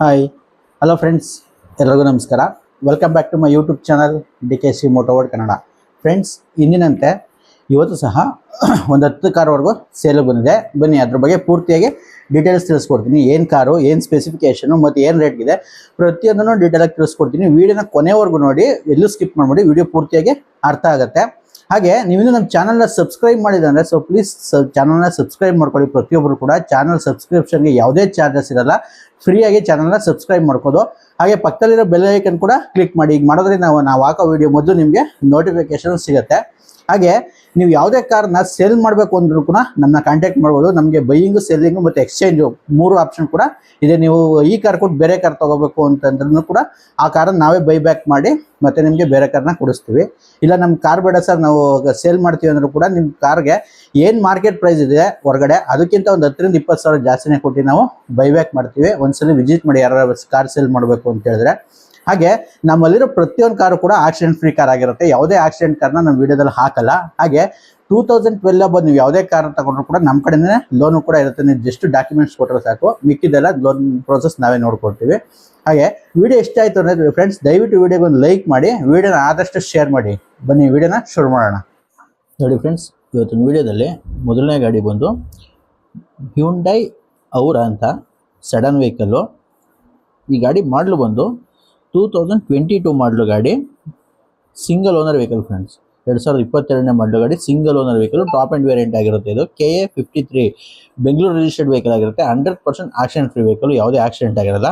Hi hello friends ಎಲ್ಲರಿಗೂ ನಮಸ್ಕಾರ. Welcome back to my YouTube channel D K C Motoword Kannada friends ಇಂದಿನಂತೆ ಇವತ್ತು ಸಹ ಒಂದು ಹತ್ತು ಕಾರ್ವರೆಗೂ ಸೇಲ್ ಬಂದಿದೆ. ಬನ್ನಿ, ಅದ್ರ ಬಗ್ಗೆ ಪೂರ್ತಿಯಾಗಿ ಡೀಟೇಲ್ಸ್ ತಿಳಿಸ್ಕೊಡ್ತೀನಿ. ಏನು ಕಾರು, ಏನು ಸ್ಪೆಸಿಫಿಕೇಷನು ಮತ್ತು ಏನು ರೇಟ್ಗಿದೆ ಪ್ರತಿಯೊಂದನ್ನು ಡೀಟೇಲಾಗಿ ತಿಳಿಸ್ಕೊಡ್ತೀನಿ. ವೀಡಿಯೋನ ಕೊನೆವರೆಗೂ ನೋಡಿ, ಎಲ್ಲೂ ಸ್ಕಿಪ್ ಮಾಡಿಬಿಡಿ. ವೀಡಿಯೋ ಪೂರ್ತಿಯಾಗಿ ಅರ್ಥ ಆಗುತ್ತೆ. ಹಾಗೆ ನೀವು ನಮ್ಮ ಚಾನಲ್ನ ಸಬ್ಸ್ಕ್ರೈಬ್ ಮಾಡಿದ್ರೆ ಸೊ ಪ್ಲೀಸ್ ಚಾನಲ್ನ ಸಬ್ಸ್ಕ್ರೈಬ್ ಮಾಡ್ಕೊಳ್ಳಿ. ಪ್ರತಿಯೊಬ್ಬರು ಕೂಡ ಚಾನಲ್ ಸಬ್ಸ್ಕ್ರಿಪ್ಷನ್ಗೆ ಯಾವುದೇ ಚಾರ್ಜಸ್ ಇರಲ್ಲ. ಫ್ರೀಯಾಗಿ ಚಾನಲ್ನ ಸಬ್ಸ್ಕ್ರೈಬ್ ಮಾಡ್ಕೋದು. ಹಾಗೆ ಪಕ್ಕದಲ್ಲಿರೋ ಬೆಲ್ ಐಕನ್ ಕೂಡ ಕ್ಲಿಕ್ ಮಾಡಿ. ಈಗ ಮಾಡೋದ್ರಿಂದ ನಾವು ನಾವು ಹಾಕೋ ವಿಡಿಯೋ ಮೊದಲು ನಿಮಗೆ ನೋಟಿಫಿಕೇಶನ್ ಸಿಗುತ್ತೆ. ಹಾಗೆ ನೀವು ಯಾವುದೇ ಕಾರ್ನ ಸೇಲ್ ಮಾಡಬೇಕು ಅಂದ್ರೂ ಕೂಡ ನಮ್ಮನ್ನ ಕಾಂಟ್ಯಾಕ್ಟ್ ಮಾಡ್ಬೋದು. ನಮಗೆ ಬೈಯಿಂಗು ಸೆಲ್ಲಿಂಗು ಮತ್ತು ಎಕ್ಸ್ಚೇಂಜು ಮೂರು ಆಪ್ಷನ್ ಕೂಡ ಇದೆ. ನೀವು ಈ ಕಾರ್ ಕೊಟ್ಟು ಬೇರೆ ಕಾರ್ ತೊಗೋಬೇಕು ಅಂತಂದ್ರೂ ಕೂಡ ಆ ಕಾರನ್ನು ನಾವೇ ಬೈ ಬ್ಯಾಕ್ ಮಾಡಿ ಮತ್ತೆ ನಿಮಗೆ ಬೇರೆ ಕಾರ್ನ ಕೊಡಿಸ್ತೀವಿ. ಇಲ್ಲ ನಮ್ಮ ಕಾರ್ ಬೇಡ ಸರ್ ನಾವು ಸೇಲ್ ಮಾಡ್ತೀವಿ ಅಂದರೂ ಕೂಡ ನಿಮ್ಮ ಕಾರ್ಗೆ ಏನು ಮಾರ್ಕೆಟ್ ಪ್ರೈಸ್ ಇದೆ ಹೊರಗಡೆ, ಅದಕ್ಕಿಂತ ಒಂದು ಹತ್ತರಿಂದ ಇಪ್ಪತ್ತು ಸಾವಿರ ಜಾಸ್ತಿನೇ ಕೊಟ್ಟು ನಾವು ಬೈ ಬ್ಯಾಕ್ ಮಾಡ್ತೀವಿ. ಒಂದ್ಸಲ ವಿಸಿಟ್ ಮಾಡಿ ಯಾರು ಕಾರ್ ಸೇಲ್ ಮಾಡಬೇಕು ಅಂತ ಹೇಳಿದ್ರೆ. ಹಾಗೆ ನಮ್ಮಲ್ಲಿರೋ ಪ್ರತಿಯೊಂದು ಕಾರು ಕೂಡ ಆಕ್ಸಿಡೆಂಟ್ ಫ್ರೀ ಕಾರ್ ಆಗಿರುತ್ತೆ. ಯಾವುದೇ ಆಕ್ಸಿಡೆಂಟ್ ಕಾರ್ನ ನಮ್ಮ ವಿಡಿಯೋದಲ್ಲಿ ಹಾಕಲ್ಲ. ಹಾಗೆ ಟೂ ತೌಸಂಡ್ ಟ್ವೆಲ್ ಬಂದು ನೀವು ಯಾವುದೇ ಕಾರ್ ತಗೊಂಡ್ರು ಕೂಡ ನಮ್ಮ ಕಡೆನೇ ಲೋನು ಕೂಡ ಇರುತ್ತೆ. ನೀವು ಜಸ್ಟ್ ಡಾಕ್ಯುಮೆಂಟ್ಸ್ ಕೊಟ್ಟರೆ ಸಾಕು. ಮಿಕ್ಕಿದೆಲ್ಲ ಲೋನ್ ಪ್ರೋಸೆಸ್ ನಾವೇ ನೋಡ್ಕೊಳ್ತೀವಿ. ಹಾಗೆ ವಿಡಿಯೋ ಇಷ್ಟ ಆಯಿತು ಅಂದರೆ ಫ್ರೆಂಡ್ಸ್ ದಯವಿಟ್ಟು ವಿಡಿಯೋಗೆ ಒಂದು ಲೈಕ್ ಮಾಡಿ. ವಿಡಿಯೋನ ಆದಷ್ಟು ಶೇರ್ ಮಾಡಿ. ಬನ್ನಿ, ವಿಡಿಯೋನ ಶುರು ಮಾಡೋಣ. ನೋಡಿ ಫ್ರೆಂಡ್ಸ್ ಇವತ್ತಿನ ವಿಡಿಯೋದಲ್ಲಿ ಮೊದಲನೇ ಗಾಡಿ ಬಂದು ಹ್ಯೂಂಡೈ ಔರ ಅಂತ ಸಡನ್ ವೆಹಿಕಲ್ಲು ಈ ಗಾಡಿ ಮಾಡಲು ಬಂದು ಟೂ ತೌಸಂಡ್ ಟ್ವೆಂಟಿ ಟೂ ಮಾಡಲು ಗಾಡಿ. ಸಿಂಗಲ್ ಓನರ್ ವೆಹಿಕಲ್ ಫ್ರೆಂಡ್ಸ್ ಎರಡು ಸಾವಿರದ ಇಪ್ಪತ್ತೆರಡನೇ ಮಾಡಲು ಗಾಡಿ single owner vehicle top end variant ಆಗಿರುತ್ತೆ ಇದು. K A fifty three Bengaluru registered vehicle ಆಗಿರುತ್ತೆ. Hundred percent accident free vehicle ಯಾವುದೇ ಆಕ್ಸಿಡೆಂಟ್ ಆಗಿರಲ್ಲ.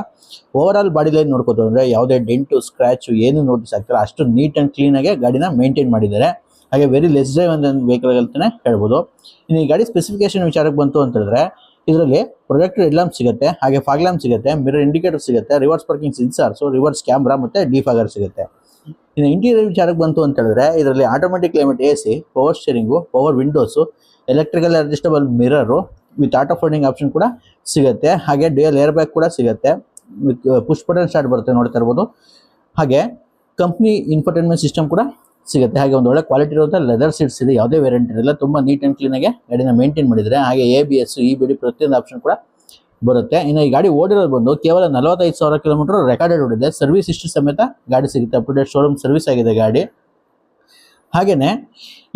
ಓವರ್ ಆಲ್ ಬಾಡಿ ಲೈನ್ ನೋಡ್ಕೋತು ಅಂದರೆ ಯಾವುದೇ ಡೆಂಟು ಸ್ಕ್ರ್ಯಾಚು ಏನು ನೋಟಿಸ್ ಆಗ್ತಿಲ್ಲ. ಅಷ್ಟು ನೀಟ್ ಆ್ಯಂಡ್ ಕ್ಲೀನಾಗಿ ಗಾಡಿನ ಮೇಂಟೈನ್ ಮಾಡಿದ್ದಾರೆ. ಹಾಗೆ ವೆರಿ ಲೆಸ್ ಡ್ರೈವ್ ಅಂತ ವೆಹಿಕಲ್ ಅಂತಲೇ ಹೇಳ್ಬೋದು. ಇನ್ನು ಈ ಗಾಡಿ ಸ್ಪೆಸಿಫಿಕೇಶನ್ ವಿಚಾರಕ್ಕೆ ಬಂತು ಅಂತ ಇದರಲ್ಲಿ ಪ್ರೊಜೆಕ್ಟರ್ ಲ್ಯಾಂಪ್ ಸಿಗುತ್ತೆ, ಹಾಗೆ ಫಾಗ್ ಲ್ಯಾಂಪ್ ಸಿಗುತ್ತೆ ಮಿರರ್ ಇಂಡಿಕೇಟರ್ ಸಿಗುತ್ತೆ reverse parking sensors reverse camera ಮತ್ತು ಡಿಫಾಗರ್ ಸಿಗುತ್ತೆ. ಇನ್ನು ಇಂಟೀರಿಯರ್ ವಿಚಾರಕ್ಕೆ ಬಂತು ಅಂತ ಹೇಳಿದ್ರೆ, ಇದರಲ್ಲಿ automatic climate A C power steering power windows electrical adjustable mirror with auto folding option ಕೂಡ ಸಿಗುತ್ತೆ. ಹಾಗೆ ಡ್ಯೂಯಲ್ ಏರ್ ಬ್ಯಾಗ್ ಕೂಡ ಸಿಗುತ್ತೆ. ವಿತ್ ಪುಷ್ ಬಟನ್ ಸ್ಟಾರ್ಟ್ ಬರುತ್ತೆ ನೋಡ್ತಾ ಇರ್ಬೋದು. ಹಾಗೆ ಕಂಪ್ನಿ ಇನ್ಫರ್ಟೈನ್ಮೆಂಟ್ ಸಿಸ್ಟಮ್ ಕೂಡ ಸಿಗುತ್ತೆ. ಹಾಗೆ ಒಂದು ಒಳ್ಳೆ ಕ್ವಾಲಿಟಿ ಇರುವಂಥ ಲೆದರ್ ಸೀಟ್ಸ್ ಇದೆ. ಯಾವುದೇ ವೇರಿಯಂಟ್ ಇರಲ್ಲ. ತುಂಬ ನೀಟ್ ಆ್ಯಂಡ್ ಕ್ಲೀನಾಗಿ ಗಾಡಿನ ಮೇಂಟೈನ್ ಮಾಡಿದರೆ, ಹಾಗೆ A B S E B ಪ್ರತಿಯೊಂದು ಆಪ್ಷನ್ ಕೂಡ ಬರುತ್ತೆ. ಇನ್ನು ಈ ಗಾಡಿ ಓಡಿರೋದು ಬಂದು ಕೇವಲ ನಲವತ್ತೈದು ಸಾವಿರ ಕಿಲೋಮೀಟರ್ ರೆಕಾರ್ಡೆಡ್ ಓಡಿದೆ. ಸರ್ವಿಸ್ ಇಷ್ಟು ಸಮೇತ ಗಾಡಿ ಸಿಗುತ್ತೆ. ಅಪ್ ಟು ಶೋರೂಮ್ ಸರ್ವಿಸ್ ಆಗಿದೆ ಗಾಡಿ. ಹಾಗೆಯೇ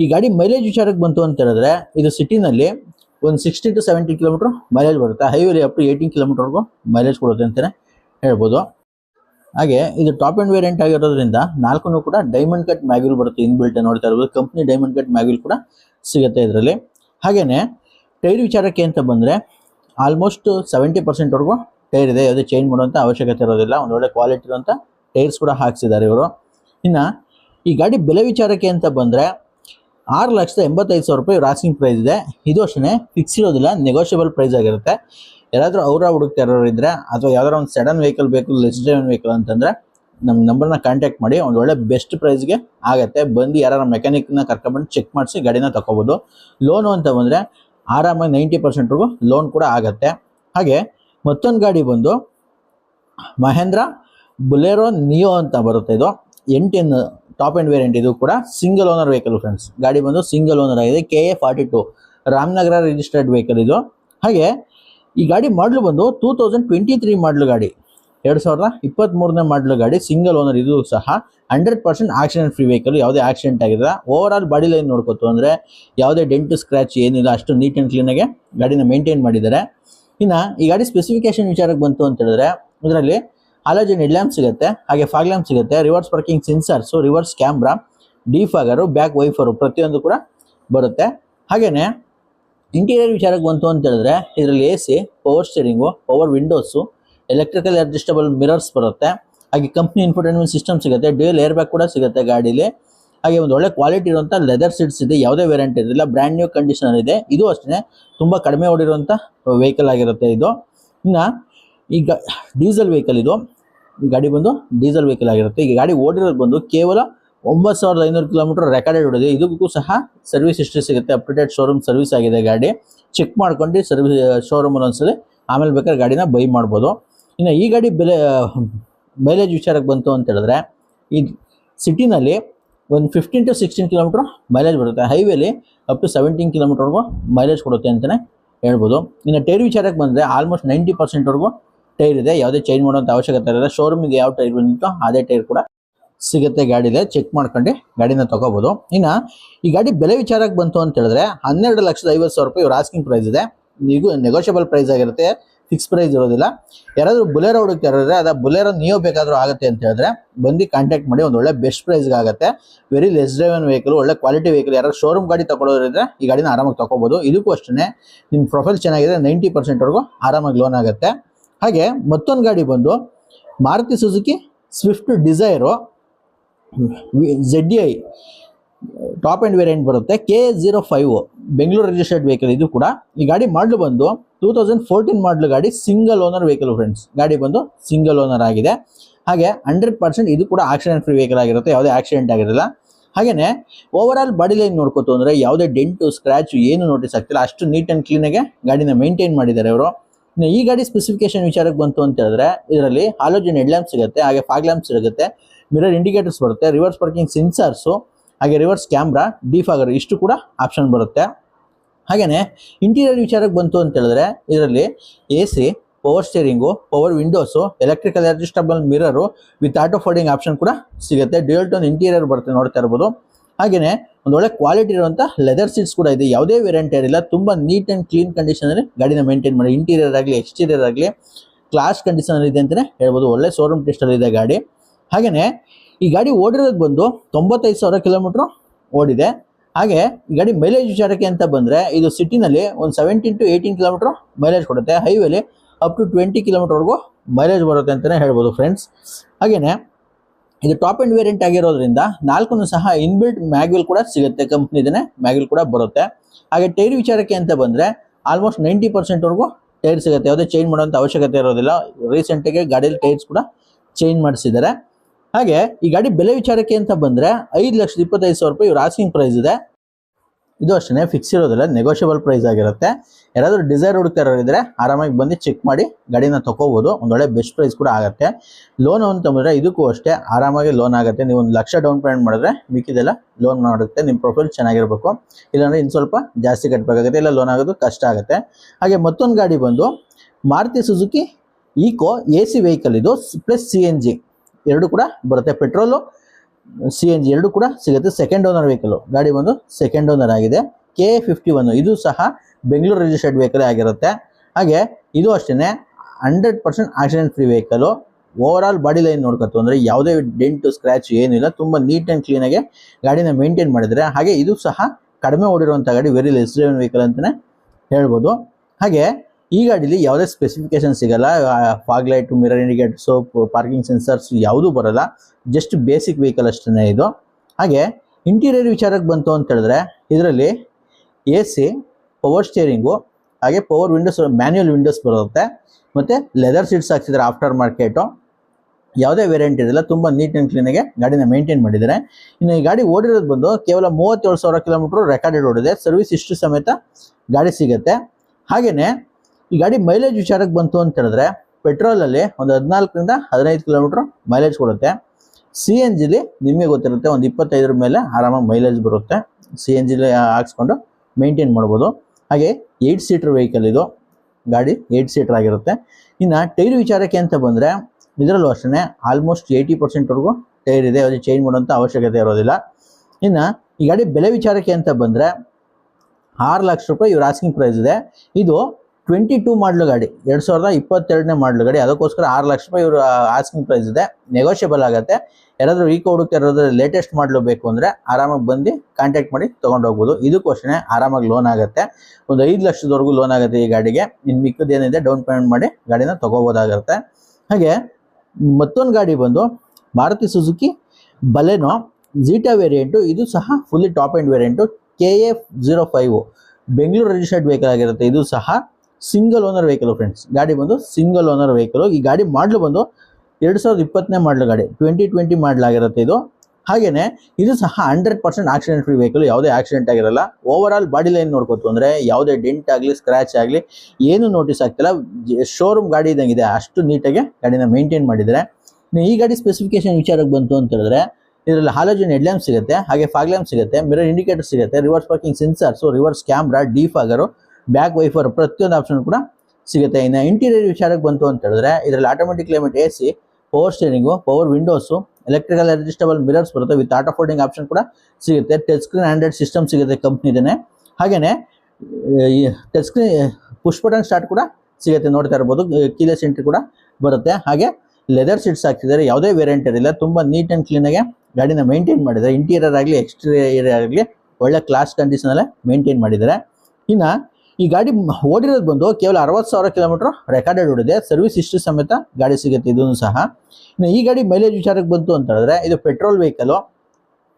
ಈ ಗಾಡಿ ಮೈಲೇಜ್ ವಿಚಾರಕ್ಕೆ ಬಂತು ಅಂತ ಹೇಳಿದ್ರೆ, ಇದು ಸಿಟಿನಲ್ಲಿ ಒಂದು sixty to seventy kilometre mileage ಬರುತ್ತೆ. ಹೈವೇಲಿ ಅಪ್ ಟು ಏಯ್ಟೀನ್ ಕಿಲೋಮೀಟರ್ವರೆಗೂ ಮೈಲೇಜ್ ಕೊಡುತ್ತೆ ಅಂತಲೇ ಹೇಳ್ಬೋದು. ಹಾಗೆ ಇದು ಟಾಪ್ ಅಂಡ್ ವೇರಿಯಂಟ್ ಆಗಿರೋದ್ರಿಂದ ನಾಲ್ಕು ಕೂಡ ಡೈಮಂಡ್ ಕಟ್ ಮ್ಯಾಗ್ಯೂಲ್ ಬರುತ್ತೆ ಇನ್ಬಿಲ್ಟ್ ನೋಡ್ತಾ ಇರ್ಬೋದು. ಕಂಪ್ನಿ ಡೈಮಂಡ್ ಕಟ್ ಮ್ಯಾಗ್ಯೂಲ್ ಕೂಡ ಸಿಗುತ್ತೆ ಇದರಲ್ಲಿ. ಹಾಗೆಯೇ ಟೈರ್ ವಿಚಾರಕ್ಕೆ ಅಂತ ಬಂದರೆ ಆಲ್ಮೋಸ್ಟ್ ಸೆವೆಂಟಿ ಪರ್ಸೆಂಟ್ವರೆಗೂ ಟೈರ್ ಇದೆ. ಯಾವುದೇ ಚೇಂಜ್ ಮಾಡುವಂಥ ಅವಶ್ಯಕತೆ ಇರೋದಿಲ್ಲ. ಒಂದು ಒಳ್ಳೆ ಕ್ವಾಲಿಟಿ ಇರುವಂಥ ಟೈರ್ಸ್ ಕೂಡ ಹಾಕ್ಸಿದ್ದಾರೆ ಇವರು. ಇನ್ನು ಈ ಗಾಡಿ ಬೆಲೆ ವಿಚಾರಕ್ಕೆ ಅಂತ ಬಂದರೆ ಆರು ಲಕ್ಷದ ಎಂಬತ್ತೈದು ಸಾವಿರ ರೂಪಾಯಿ ರಾಸಿಂಗ್ ಪ್ರೈಸ್ ಇದೆ. ಇದು ಅಷ್ಟೇ ಫಿಕ್ಸ್ ಇರೋದಿಲ್ಲ ನೆಗೋಷಿಯಬಲ್ ಪ್ರೈಸ್ ಆಗಿರುತ್ತೆ. ಯಾರಾದರೂ ಅವರ ಹುಡುಕ್ತಾ ಇರೋರು ಇದ್ದರೆ ಅಥವಾ ಯಾವ್ದಾರು ಒಂದು ಸಡನ್ ವೆಹಿಕಲ್ ಬೇಕು ಲೆಸ್ ಡ್ರೈವನ್ ವೆಹಿಕಲ್ ಅಂತಂದರೆ ನಮ್ಮ ನಂಬರ್ನ ಕಾಂಟ್ಯಾಕ್ಟ್ ಮಾಡಿ, ಒಂದು ಒಳ್ಳೆ ಬೆಸ್ಟ್ ಪ್ರೈಸ್ಗೆ ಆಗುತ್ತೆ. ಬಂದು ಯಾರು ಮೆಕ್ಯಾನಿಕ್ನ ಕರ್ಕೊಂಡ್ಬಂದು ಚೆಕ್ ಮಾಡಿಸಿ ಗಾಡಿನ ತಗೋಬೋದು. ಲೋನು ಅಂತ ಬಂದರೆ ಆರಾಮಾಗಿ ನೈಂಟಿ ಪರ್ಸೆಂಟ್ವರೆಗೂ ಲೋನ್ ಕೂಡ ಆಗುತ್ತೆ. ಹಾಗೆ ಮತ್ತೊಂದು ಗಾಡಿ ಬಂದು ಮಹೇಂದ್ರ ಬುಲೆರೋ ನಿಯೋ ಅಂತ ಬರುತ್ತೆ ಇದು. ಎಂಟಿನ್ ಟಾಪ್ ಎಂಡ್ ವೇರಿಯಂಟ್ ಇದು ಕೂಡ ಸಿಂಗಲ್ ಓನರ್ ವೆಹಿಕಲ್ ಫ್ರೆಂಡ್ಸ್ ಗಾಡಿ ಬಂದು ಸಿಂಗಲ್ ಓನರ್ ಆಗಿದೆ K A forty two Ramanagara registered vehicle ಇದು. ಹಾಗೆ ಈ ಗಾಡಿ ಮಾಡಲು ಬಂದು ಟೂ ತೌಸಂಡ್ ಟ್ವೆಂಟಿ ತ್ರೀ ಮಾಡಲು ಗಾಡಿ. ಎರಡು ಸಾವಿರದ ಇಪ್ಪತ್ತ್ಮೂರನೇ ಮಾಡಲು ಗಾಡಿ ಸಿಂಗಲ್ ಓನರ್ ಇದು ಸಹ hundred percent accident free vehicle ಯಾವುದೇ ಆಕ್ಸಿಡೆಂಟ್ ಆಗಿಲ್ಲ ಓವರ್ ಬಾಡಿ ಲೈನ್ ನೋಡ್ಕೊತು ಅಂದರೆ ಯಾವುದೇ ಡೆಂಟ್ ಸ್ಕ್ರ್ಯಾಚ್ ಏನಿಲ್ಲ, ಅಷ್ಟು ನೀಟ್ ಆ್ಯಂಡ್ ಕ್ಲೀನಾಗೆ ಗಾಡಿನ ಮೇಂಟೈನ್ ಮಾಡಿದ್ದಾರೆ. ಇನ್ನು ಈ ಗಾಡಿ ಸ್ಪೆಸಿಫಿಕೇಶನ್ ವಿಚಾರಕ್ಕೆ ಬಂತು ಅಂತ ಹೇಳಿದ್ರೆ ಇದರಲ್ಲಿ ಹಾಲೋಜನ್ ಹೆಡ್ ಲ್ಯಾಂಪ್ ಸಿಗುತ್ತೆ, ಹಾಗೆ ಫಾಗ್ ಲ್ಯಾಂಪ್ ಸಿಗುತ್ತೆ reverse parking sensors reverse camera defogger back wiper ಪ್ರತಿಯೊಂದು ಕೂಡ ಬರುತ್ತೆ. ಹಾಗೆಯೇ ಇಂಟೀರಿಯರ್ ವಿಚಾರಕ್ಕೆ ಬಂತು ಅಂತ ಹೇಳಿದ್ರೆ, ಇದರಲ್ಲಿ A C power steering power windows electrical adjustable mirrors ಬರುತ್ತೆ. ಹಾಗೆ ಕಂಪ್ನಿ ಇನ್ಫರ್ಟೈನ್ಮೆಂಟ್ ಸಿಸ್ಟಮ್ ಸಿಗುತ್ತೆ. ಡ್ಯೂಯಲ್ ಏರ್ ಬ್ಯಾಗ್ ಕೂಡ ಸಿಗುತ್ತೆ ಗಾಡೀಲಿ. ಹಾಗೆ ಒಂದು ಒಳ್ಳೆ ಕ್ವಾಲಿಟಿ ಇರುವಂಥ ಲೆದರ್ ಸೀಟ್ಸ್ ಇದೆ. ಯಾವುದೇ ವೇರಿಯಂಟ್ ಇರಲಿಲ್ಲ. ಬ್ರ್ಯಾಂಡ್ ನ್ಯೂ ಕಂಡೀಷನರ್ ಇದೆ. ಇದು ಅಷ್ಟೇ ತುಂಬ ಕಡಿಮೆ ಓಡಿರುವಂಥ ವೆಹಿಕಲ್ ಆಗಿರುತ್ತೆ ಇದು. ಇನ್ನು ಈಗ ಡೀಸೆಲ್ ವೆಹಿಕಲ್ ಇದು. ಗಾಡಿ ಬಂದು ಡೀಸೆಲ್ ವೆಹಿಕಲ್ ಆಗಿರುತ್ತೆ. ಈ ಗಾಡಿ ಓಡಿರೋದು ಬಂದು ಕೇವಲ ಒಂಬತ್ತು ಸಾವಿರದ ಐನೂರು ಕಿಲೋಮೀಟರ್ ರೆಕಾರ್ಡೆಡ್ ಹೊಡೆದಿದೆ ಇದಕ್ಕೂ ಸಹ ಸರ್ವಿಸ್ ಹಿಸ್ಟ್ರಿ ಸಿಗುತ್ತೆ. ಅಪ್ಡೇಟೆಡ್ ಶೋರೂಮ್ ಸರ್ವಿಸ್ ಆಗಿದೆ ಗಾಡಿ. ಚೆಕ್ ಮಾಡ್ಕೊಂಡು ಸರ್ವಿಸ್ ಶೋರೂಮ್ ಒಂದ್ಸಲಿ ಆಮೇಲೆ ಬೇಕಾದ್ರೆ ಗಾಡಿನ ಬೈ ಮಾಡ್ಬೋದು. ಇನ್ನು ಈ ಗಾಡಿ ಬೆಲೆ, ಮೈಲೇಜ್ ವಿಚಾರಕ್ಕೆ ಬಂತು ಅಂತ ಹೇಳಿದ್ರೆ, ಈ ಸಿಟಿನಲ್ಲಿ ಒಂದು fifteen to sixteen kilometre mileage ಬರುತ್ತೆ. ಹೈವೇಲಿ ಅಪ್ ಟು ಸೆವೆಂಟೀನ್ ಕಿಲೋಮೀಟರ್ವರೆಗೂ ಮೈಲೇಜ್ ಕೊಡುತ್ತೆ ಅಂತಲೇ ಹೇಳ್ಬೋದು. ಇನ್ನು ಟೈರ್ ವಿಚಾರಕ್ಕೆ ಬಂದರೆ ಆಲ್ಮೋಸ್ಟ್ ನೈಂಟಿ ಪರ್ಸೆಂಟ್ವರೆಗೂ ಟೈರ್ ಇದೆ. ಯಾವುದೇ ಚೇಂಜ್ ಮಾಡೋಂಥ ಅವಶ್ಯಕತೆ ಇರಲ್ಲ. ಶೋರೂಮಿಗೆ ಯಾವ ಟೈರ್ ಬಂದಿತ್ತು ಅದೇ ಟೈರ್ ಕೂಡ ಸಿಗುತ್ತೆ ಗಾಡಿದೆ ಚೆಕ್ ಮಾಡ್ಕೊಂಡು ಗಾಡಿನ ತಗೋಬಹುದು ಇನ್ನು ಈ ಗಾಡಿ ಬೆಲೆ ವಿಚಾರಕ್ಕೆ ಬಂತು ಅಂತ ಹೇಳಿದ್ರೆ ಹನ್ನೆರಡು ಲಕ್ಷದ ಐವತ್ತು ಸಾವಿರ ರೂಪಾಯಿ ಇವ್ರು ಆಸ್ಕಿಂಗ್ ಪ್ರೈಸ್ ಇದೆ. ನೀವು ನೆಗೋಷಿಯಬಲ್ ಪ್ರೈಸ್ ಆಗಿರುತ್ತೆ ಫಿಕ್ಸ್ ಪ್ರೈಸ್ ಇರೋದಿಲ್ಲ. ಯಾರಾದರೂ ಬುಲೆರೋ ಹುಡುಕ್ತಾ ಇರೋದ್ರೆ ಅದ ಬುಲೆರೋ ನೀವು ಬೇಕಾದರೂ ಆಗುತ್ತೆ ಅಂತ ಹೇಳಿದ್ರೆ ಬಂದು ಕಾಂಟ್ಯಾಕ್ಟ್ ಮಾಡಿ ಒಂದು ಒಳ್ಳೆ ಬೆಸ್ಟ್ ಪ್ರೈಸ್ಗೆ ಆಗುತ್ತೆ. ವೆರಿ ಲೆಸ್ ಡ್ರೈವನ್ ವೆಹಿಕಲ್ ಒಳ್ಳೆ ಕ್ವಾಲಿಟಿ ವೆಹಿಕಲ್ ಯಾರು ಶೋರೂಮ್ ಗಾಡಿ ತಗೊಳ್ಳೋದ್ರಿಂದ ಈ ಗಾಡಿನ ಆರಾಮಾಗಿ ತೊಗೋಬೋದು. ಇದಕ್ಕೂ ಅಷ್ಟೇ ನಿಮ್ಮ ಪ್ರೊಫೈಲ್ ಚೆನ್ನಾಗಿದೆ ನೈಂಟಿ ಪರ್ಸೆಂಟ್ವರೆಗೂ ಆರಾಮಾಗಿ ಲೋನ್ ಆಗುತ್ತೆ. ಹಾಗೆ ಮತ್ತೊಂದು ಗಾಡಿ ಬಂದು, Maruti Suzuki Swift Dzire Z I top end variant ಬರುತ್ತೆ. K zero five Bengaluru registered vehicle ಇದು ಕೂಡ. ಈ ಗಾಡಿ ಮಾಡಲು ಬಂದು ಟೂ ತೌಸಂಡ್ ಫೋರ್ಟೀನ್ ಮಾಡಲು ಗಾಡಿ ಸಿಂಗಲ್ ಓನರ್ ವೆಹಿಕಲ್ ಫ್ರೆಂಡ್ಸ್ ಗಾಡಿ ಬಂದು ಸಿಂಗಲ್ ಓನರ್ ಆಗಿದೆ. ಹಾಗೆ ಹಂಡ್ರೆಡ್ ಪರ್ಸೆಂಟ್ ಇದು ಕೂಡ ಆಕ್ಸಿಡೆಂಟ್ ಫ್ರೀ ವೆಹಿಕಲ್ ಆಗಿರುತ್ತೆ. ಯಾವುದೇ ಆಕ್ಸಿಡೆಂಟ್ ಆಗಿರಲ್ಲ. ಹಾಗೇನೇ ಓವರ್ ಆಲ್ ಬಾಡಿ ಲೈನ್ ನೋಡ್ಕೋತು ಅಂದರೆ ಯಾವುದೇ ಡೆಂಟು ಸ್ಕ್ರಾಚ್ ಏನು ನೋಟಿಸ್ ಆಗ್ತಿಲ್ಲ. ಅಷ್ಟು ನೀಟ್ ಆ್ಯಂಡ್ ಕ್ಲೀನಾಗೆ ಗಾಡಿನ ಮೇಂಟೈನ್ ಮಾಡಿದ್ದಾರೆ ಅವರು ಈ ಗಾಡಿ ಸ್ಪೆಸಿಫಿಕೇಶನ್ ವಿಚಾರಕ್ಕೆ ಬಂತು ಅಂತ ಹೇಳಿದ್ರೆ, ಇದರಲ್ಲಿ ಹಾಲೋಜಿನ್ ಹೆಡ್ ಲ್ಯಾಂಪ್ ಸಿಗುತ್ತೆ, ಹಾಗೆ ಫಾಗ್ ಲ್ಯಾಂಪ್ ಸಿಗುತ್ತೆ. ಮಿರರ್ ಇಂಡಿಕೇಟರ್ಸ್ ಬರುತ್ತೆ ರಿವರ್ಸ್ ಪಾರ್ಕಿಂಗ್ ಸೆನ್ಸರ್ಸು ಹಾಗೆ ರಿವರ್ಸ್ ಕ್ಯಾಮ್ರಾ ಡಿಫಾಗರ್ ಇಷ್ಟು ಕೂಡ ಆಪ್ಷನ್ ಬರುತ್ತೆ. ಹಾಗೆಯೇ ಇಂಟೀರಿಯರ್ ವಿಚಾರಕ್ಕೆ ಬಂತು ಅಂತ ಹೇಳಿದ್ರೆ, ಇದರಲ್ಲಿ A C power steering power windows electrical adjustable mirror with auto folding option ಕೂಡ ಸಿಗುತ್ತೆ. ಡ್ಯೂಯಲ್ ಟೋನ್ ಇಂಟೀರಿಯರ್ ಬರುತ್ತೆ ನೋಡ್ತಾ ಇರ್ಬೋದು. ಹಾಗೆಯೇ ಒಂದು ಒಳ್ಳೆ ಕ್ವಾಲಿಟಿ ಇರುವಂಥ ಲೆದರ್ ಸೀಟ್ಸ್ ಕೂಡ ಇದೆ. ಯಾವುದೇ ವೇರಿಯಂಟ್ ಇರಲಿಲ್ಲ ತುಂಬ ನೀಟ್ ಆ್ಯಂಡ್ ಕ್ಲೀನ್ ಕಂಡೀಷನಲ್ಲಿ ಗಾಡಿನ ಮೇಂಟೈನ್ ಮಾಡಿ ಇಂಟೀರಿಯರ್ ಆಗಲಿ ಎಕ್ಸ್ಟೀರಿಯರ್ ಆಗಲಿ ಕ್ಲಾಸ್ ಕಂಡೀಷನಲ್ಲಿ ಇದೆ ಅಂತಲೇ ಹೇಳ್ಬೋದು. ಒಳ್ಳೆ ಶೋರೂಮ್ ಟೆಸ್ಟಲ್ಲಿ ಇದೆ ಗಾಡಿ. ಹಾಗೆಯೇ ಈ ಗಾಡಿ ಓಡಿರೋದು ಬಂದು ತೊಂಬತ್ತೈದು ಸಾವಿರ ಕಿಲೋಮೀಟ್ರ್ ಓಡಿದೆ. ಹಾಗೆ, ಈ ಗಾಡಿ ಮೈಲೇಜ್ ವಿಚಾರಕ್ಕೆ ಅಂತ ಬಂದರೆ, ಇದು ಸಿಟಿನಲ್ಲಿ ಒಂದು seventeen to eighteen kilometre mileage ಕೊಡುತ್ತೆ. ಹೈವೇಲಿ ಅಪ್ ಟು ಟ್ವೆಂಟಿ ಕಿಲೋಮೀಟರ್ವರೆಗೂ ಮೈಲೇಜ್ ಬರುತ್ತೆ ಅಂತಲೇ ಹೇಳ್ಬೋದು ಫ್ರೆಂಡ್ಸ್ ಹಾಗೆಯೇ ಇದು ಟಾಪ್ ಆ್ಯಂಡ್ ವೇರಿಯಂಟ್ ಆಗಿರೋದ್ರಿಂದ ನಾಲ್ಕು ಸಹ ಇನ್ಬಿಲ್ಟ್ ಮ್ಯಾಗ್ವಿಲ್ ಕೂಡ ಸಿಗುತ್ತೆ. ಕಂಪ್ನಿದೇ ಮ್ಯಾಗ್ವಿಲ್ ಕೂಡ ಬರುತ್ತೆ. ಹಾಗೆ ಟೈರ್ ವಿಚಾರಕ್ಕೆ ಅಂತ ಬಂದರೆ ಆಲ್ಮೋಸ್ಟ್ ನೈಂಟಿ ಪರ್ಸೆಂಟ್ವರೆಗೂ ಟೈರ್ ಸಿಗುತ್ತೆ. ಯಾವುದೇ ಚೇಂಜ್ ಮಾಡೋಂಥ ಅವಶ್ಯಕತೆ ಇರೋದಿಲ್ಲ. ರೀಸೆಂಟಾಗಿ ಗಾಡಿಯಲ್ಲಿ ಟೈರ್ಸ್ ಕೂಡ ಚೇಂಜ್ ಮಾಡಿಸಿದ್ದಾರೆ. ಹಾಗೆ ಈ ಗಾಡಿ ಬೆಲೆ ವಿಚಾರಕ್ಕೆ ಅಂತ ಬಂದರೆ ಐದು ಲಕ್ಷದ ಇಪ್ಪತ್ತೈದು ಸಾವಿರ ರೂಪಾಯಿ ಇವ್ರ ಆಸ್ಕಿಂಗ್ ಪ್ರೈಸ್ ಇದೆ. ಇದು ಅಷ್ಟೇ ಫಿಕ್ಸ್ ಇರೋದಿಲ್ಲ ನೆಗೋಷಿಯಬಲ್ ಪ್ರೈಸ್ ಆಗಿರುತ್ತೆ. ಯಾರಾದರೂ ಡಿಸೈರ್ ಹುಡುಕ್ತಾ ಇರೋರಿದ್ರೆ ಆರಾಮಾಗಿ ಬಂದು ಚೆಕ್ ಮಾಡಿ, ಗಾಡಿನ ತಗೋಬೋದು. ಒಂದೊಳ್ಳೆ ಬೆಸ್ಟ್ ಪ್ರೈಸ್ ಕೂಡ ಆಗುತ್ತೆ. ಲೋನ್ ಬಂದರೆ ಇದಕ್ಕೂ ಅಷ್ಟೇ, ಆರಾಮಾಗಿ ಲೋನ್ ಆಗುತ್ತೆ. ನೀವು ಒಂದು ಲಕ್ಷ ಡೌನ್ ಪೇಮೆಂಟ್ ಮಾಡಿದ್ರೆ ಮಿಕ್ಕಿದೆಲ್ಲ ಲೋನ್ ಮಾಡುತ್ತೆ ನಿಮ್ಮ ಪ್ರೊಫೈಲ್ ಚೆನ್ನಾಗಿರಬೇಕು. ಇಲ್ಲಾಂದರೆ ಇನ್ನು ಸ್ವಲ್ಪ ಜಾಸ್ತಿ ಕಟ್ಟಬೇಕಾಗುತ್ತೆ ಇಲ್ಲ ಲೋನ್ ಆಗೋದು ಕಷ್ಟ ಆಗುತ್ತೆ. ಹಾಗೆ ಮತ್ತೊಂದು ಗಾಡಿ ಬಂದು, Maruti Suzuki Eeco A C vehicle ಇದು ಪ್ಲಸ್ ಸಿ ಎನ್ ಜಿ ಎರಡು ಕೂಡ ಬರುತ್ತೆ. ಪೆಟ್ರೋಲು ಸಿ ಎನ್ ಜಿ ಎರಡು ಕೂಡ ಸಿಗುತ್ತೆ. ಸೆಕೆಂಡ್ ಓನರ್ ವೆಹಿಕಲು ಗಾಡಿ ಬಂದು ಸೆಕೆಂಡ್ ಓನರ್ ಆಗಿದೆ. ಕೆ ಫಿಫ್ಟಿ ಒನ್ ಇದು ಸಹ ಬೆಂಗಳೂರು ರಿಜಿಸ್ಟರ್ಡ್ ವೆಹಿಕಲ್ ಆಗಿರುತ್ತೆ. ಹಾಗೆ ಇದು ಅಷ್ಟೇ hundred percent accident free vehicle over all body line ನೋಡ್ಕೊತು ಅಂದರೆ ಯಾವುದೇ ಡೆಂಟು ಸ್ಕ್ರ್ಯಾಚ್ ಏನಿಲ್ಲ ತುಂಬ ನೀಟ್ ಆ್ಯಂಡ್ ಕ್ಲೀನಾಗಿ ಗಾಡಿನ ಮೇಂಟೈನ್ ಮಾಡಿದರೆ ಹಾಗೆ ಇದು ಸಹ ಕಡಿಮೆ ಓಡಿರುವಂಥ ಗಾಡಿ ವೆರಿ ಲೆಸ್ ಡ್ರೈವನ್ ವೆಹಿಕಲ್ ಅಂತಲೇ ಹೇಳ್ಬೋದು. ಹಾಗೆ ಈ ಗಾಡೀಲಿ ಯಾವುದೇ ಸ್ಪೆಸಿಫಿಕೇಶನ್ ಸಿಗಲ್ಲ. Fog light mirror indicators parking sensors ಯಾವುದೂ ಬರಲ್ಲ. ಜಸ್ಟ್ ಬೇಸಿಕ್ ವೆಹಿಕಲ್ ಅಷ್ಟೇ ಇದು. ಹಾಗೆ ಇಂಟೀರಿಯರ್ ವಿಚಾರಕ್ಕೆ ಬಂತು ಅಂತ ಹೇಳಿದ್ರೆ ಇದರಲ್ಲಿ ಎ ಸಿ ಪವರ್ ಸ್ಟೇರಿಂಗು ಹಾಗೆ ಪವರ್ ವಿಂಡೋಸ್ ಮ್ಯಾನ್ಯುಯಲ್ ವಿಂಡೋಸ್ ಬರುತ್ತೆ. ಮತ್ತು ಲೆದರ್ ಸೀಟ್ಸ್ ಹಾಕ್ಸಿದ್ದಾರೆ ಆಫ್ಟರ್ ಮಾರ್ಕೆಟು ಯಾವುದೇ ವೇರಿಯಂಟ್ ಇರಲ್ಲ. ತುಂಬ ನೀಟ್ ಆ್ಯಂಡ್ ಕ್ಲೀನಾಗೆ ಗಾಡಿನ ಮೇಂಟೈನ್ ಮಾಡಿದ್ದಾರೆ. ಇನ್ನು ಈ ಗಾಡಿ ಓಡಿರೋದು ಬಂದು ಕೇವಲ ಮೂವತ್ತೇಳು ಸಾವಿರ ಕಿಲೋಮೀಟ್ರ್ ರೆಕಾರ್ಡೆಡ್ ಓಡಿದೆ. ಸರ್ವಿಸ್ ಇಷ್ಟು ಸಮೇತ ಗಾಡಿ ಸಿಗುತ್ತೆ. ಹಾಗೆಯೇ ಈ ಗಾಡಿ ಮೈಲೇಜ್ ವಿಚಾರಕ್ಕೆ ಬಂತು ಅಂತ ಹೇಳಿದ್ರೆ ಪೆಟ್ರೋಲಲ್ಲಿ ಒಂದು ಹದಿನಾಲ್ಕರಿಂದ ಹದಿನೈದು ಕಿಲೋಮೀಟ್ರ್ ಮೈಲೇಜ್ ಕೊಡುತ್ತೆ. ಸಿ ಎನ್ ಜಿಲಿ ನಿಮಗೆ ಗೊತ್ತಿರುತ್ತೆ ಒಂದು ಇಪ್ಪತ್ತೈದರ ಮೇಲೆ ಆರಾಮಾಗಿ ಮೈಲೇಜ್ ಬರುತ್ತೆ. ಸಿ ಎನ್ ಜಿಲಿ ಹಾಕ್ಸ್ಕೊಂಡು ಮೇಂಟೈನ್ ಮಾಡ್ಬೋದು. ಹಾಗೆ ಏಯ್ಟ್ ಸೀಟರ್ ವೆಹಿಕಲ್ ಇದು. ಗಾಡಿ ಏಯ್ಟ್ ಸೀಟರ್ ಆಗಿರುತ್ತೆ. ಇನ್ನು ಟೈರ್ ವಿಚಾರಕ್ಕೆ ಅಂತ ಬಂದರೆ ಇದರಲ್ಲೂ ಅಷ್ಟೇ ಆಲ್ಮೋಸ್ಟ್ ಏಯ್ಟಿ ಪರ್ಸೆಂಟ್ವರೆಗೂ ಟೈರ್ ಇದೆ. ಅದು ಚೇಂಜ್ ಮಾಡುವಂಥ ಅವಶ್ಯಕತೆ ಇರೋದಿಲ್ಲ. ಇನ್ನು ಈ ಗಾಡಿ ಬೆಲೆ ವಿಚಾರಕ್ಕೆ ಅಂತ ಬಂದರೆ ಆರು ಲಕ್ಷ ರೂಪಾಯಿ ಇವ್ರ ಆಸ್ಕಿಂಗ್ ಪ್ರೈಸ್ ಇದೆ. ಇದು ಟ್ವೆಂಟಿ ಟೂ ಮಾಡಲು ಗಾಡಿ, ಎರಡು ಸಾವಿರದ ಇಪ್ಪತ್ತೆರಡನೇ ಮಾಡಲು ಗಾಡಿ. ಅದಕ್ಕೋಸ್ಕರ ಆರು ಲಕ್ಷ ರೂಪಾಯಿ ಇವರು ಆಸ್ಕಿಂಗ್ ಪ್ರೈಸ್ ಇದೆ. ನೆಗೋಷಿಯಬಲ್ ಆಗುತ್ತೆ. ಯಾರಾದರೂ ಈ ಹುಡುಕ್ತಾ ಇರೋದ್ರೆ ಲೇಟೆಸ್ಟ್ ಮಾಡಲು ಬೇಕು ಅಂದರೆ ಆರಾಮಾಗಿ ಬಂದು ಕಾಂಟ್ಯಾಕ್ಟ್ ಮಾಡಿ ತೊಗೊಂಡು ಹೋಗ್ಬೋದು. ಇದಕ್ಕೂ ಅಷ್ಟೇ ಆರಾಮಾಗಿ ಲೋನ್ ಆಗುತ್ತೆ. ಒಂದು ಐದು ಲಕ್ಷದವರೆಗೂ ಲೋನ್ ಆಗುತ್ತೆ ಈ ಗಾಡಿಗೆ. ಇನ್ನು ಮಿಕ್ಕದೇನಿದೆ ಡೌನ್ ಪೇಮೆಂಟ್ ಮಾಡಿ ಗಾಡಿನ ತೊಗೋಬೋದಾಗುತ್ತೆ. ಹಾಗೆ ಮತ್ತೊಂದು ಗಾಡಿ ಬಂದು Maruti Suzuki Baleno Zeta variant ಇದು ಸಹ fully top end variant K F zero five Bengaluru registered vehicle ಆಗಿರುತ್ತೆ. ಇದು ಸಹ ಸಿಂಗಲ್ ಓನರ್ ವೆಹಿಕಲ್ ಫ್ರೆಂಡ್ಸ್ ಗಾಡಿ ಬಂದು ಸಿಂಗಲ್ ಓನರ್ ವೆಹಿಕಲ್ ಈ ಗಾಡಿ ಮಾಡಲು ಬಂದು ಎರಡು ಸಾವಿರದ ಇಪ್ಪತ್ತನೇ ಮಾಡಲು ಗಾಡಿ. ಟ್ವೆಂಟಿ ಟ್ವೆಂಟಿ ಮಾಡಲಾಗಿರುತ್ತೆ ಇದು. ಹಾಗೇನೆ, ಇದು ಸಹ hundred percent accident free vehicle ಯಾವುದೇ ಆಕ್ಸಿಡೆಂಟ್ ಆಗಿರಲ್ಲ. ಓವರ್ ಆಲ್ ಬಾಡಿ ಲೈನ್ ನೋಡ್ಕೋತು ಅಂದರೆ ಯಾವುದೇ ಡೆಂಟ್ ಆಗಲಿ ಸ್ಕ್ರಾಚ್ ಆಗಲಿ, ಏನು ನೋಟಿಸ್ ಆಗ್ತಿಲ್ಲ. ಶೋರೂಮ್ ಗಾಡಿ ಇದ್ದಂಗಿದೆ ಅಷ್ಟು ನೀಟಾಗಿ ಗಾಡಿನ ಮೇಂಟೈನ್ ಮಾಡಿದರೆ ಈ ಗಾಡಿ ಸ್ಪೆಸಿಫಿಕೇಶನ್ ವಿಚಾರಕ್ಕೆ ಬಂತು ಅಂತ ಹೇಳಿದ್ರೆ, ಇದರಲ್ಲಿ ಹಾಲೋಜನ್ ಹೆಡ್ಲ್ಯಾಂಪ್ ಸಿಗುತ್ತೆ, ಹಾಗೆ ಫಾಗ್ಲ್ಯಾಂಪ್ ಸಿಗುತ್ತೆ ಮಿರರ್ ಇಂಡಿಕೇಟರ್ ಸಿಗುತ್ತೆ reverse parking sensors reverse camera defogger back wiper ಪ್ರತಿಯೊಂದು ಆಪ್ಷನ್ ಕೂಡ ಸಿಗುತ್ತೆ. ಇನ್ನು ಇಂಟೀರಿಯರ್ ವಿಚಾರಕ್ಕೆ ಬಂತು ಅಂತ ಹೇಳಿದ್ರೆ, ಇದರಲ್ಲಿ automatic climate A C power steering power windows electrical adjustable mirrors ಬರುತ್ತೆ. ವಿತ್ ಆಟೋ ಫೋಲ್ಡಿಂಗ್ ಆಪ್ಷನ್ ಕೂಡ ಸಿಗುತ್ತೆ. ಟಚ್ ಸ್ಕ್ರೀನ್ ಆಂಡ್ರಾಯ್ಡ್ ಸಿಸ್ಟಮ್ ಸಿಗುತ್ತೆ ಕಂಪ್ನಿದೇನೆ ಹಾಗೆಯೇ touch screen push button start ಕೂಡ ಸಿಗುತ್ತೆ. ನೋಡ್ತಾ ಇರ್ಬೋದು. ಕೀಲೆಸ್ ಎಂಟ್ರಿ ಕೂಡ ಬರುತ್ತೆ. ಹಾಗೆ ಲೆದರ್ ಸೀಟ್ಸ್ ಹಾಕ್ತಿದ್ದಾರೆ ಯಾವುದೇ ವೇರಿಯಂಟ್ ಇರಲಿಲ್ಲ. ತುಂಬ ನೀಟ್ ಆ್ಯಂಡ್ ಕ್ಲೀನಾಗೆ ಗಾಡಿನ ಮೇಂಟೈನ್ ಮಾಡಿದ್ದಾರೆ ಇಂಟೀರಿಯರ್ ಆಗಲಿ ಎಕ್ಸ್ಟೀರಿಯರ್ ಆಗಲಿ ಒಳ್ಳೆ ಕ್ಲಾಸ್ ಕಂಡೀಷನಲ್ಲೇ ಮೇಂಟೈನ್ ಮಾಡಿದ್ದಾರೆ ಇನ್ನು ಈ ಗಾಡಿ ಓಡಿರೋದು ಬಂದು ಕೇವಲ ಅರವತ್ತು ಸಾವಿರ ಕಿಲೋಮೀಟರ್ ರೆಕಾರ್ಡೆಡ್ ಓಡಿದೆ. ಸರ್ವಿಸ್ ಇಷ್ಟು ಸಮೇತ ಗಾಡಿ ಸಿಗುತ್ತೆ, ಇದನ್ನು ಸಹ. ಇನ್ನು ಈ ಗಾಡಿ ಮೈಲೇಜ್ ವಿಚಾರಕ್ಕೆ ಬಂತು ಅಂತ ಇದು ಪೆಟ್ರೋಲ್ ವೆಹಿಕಲು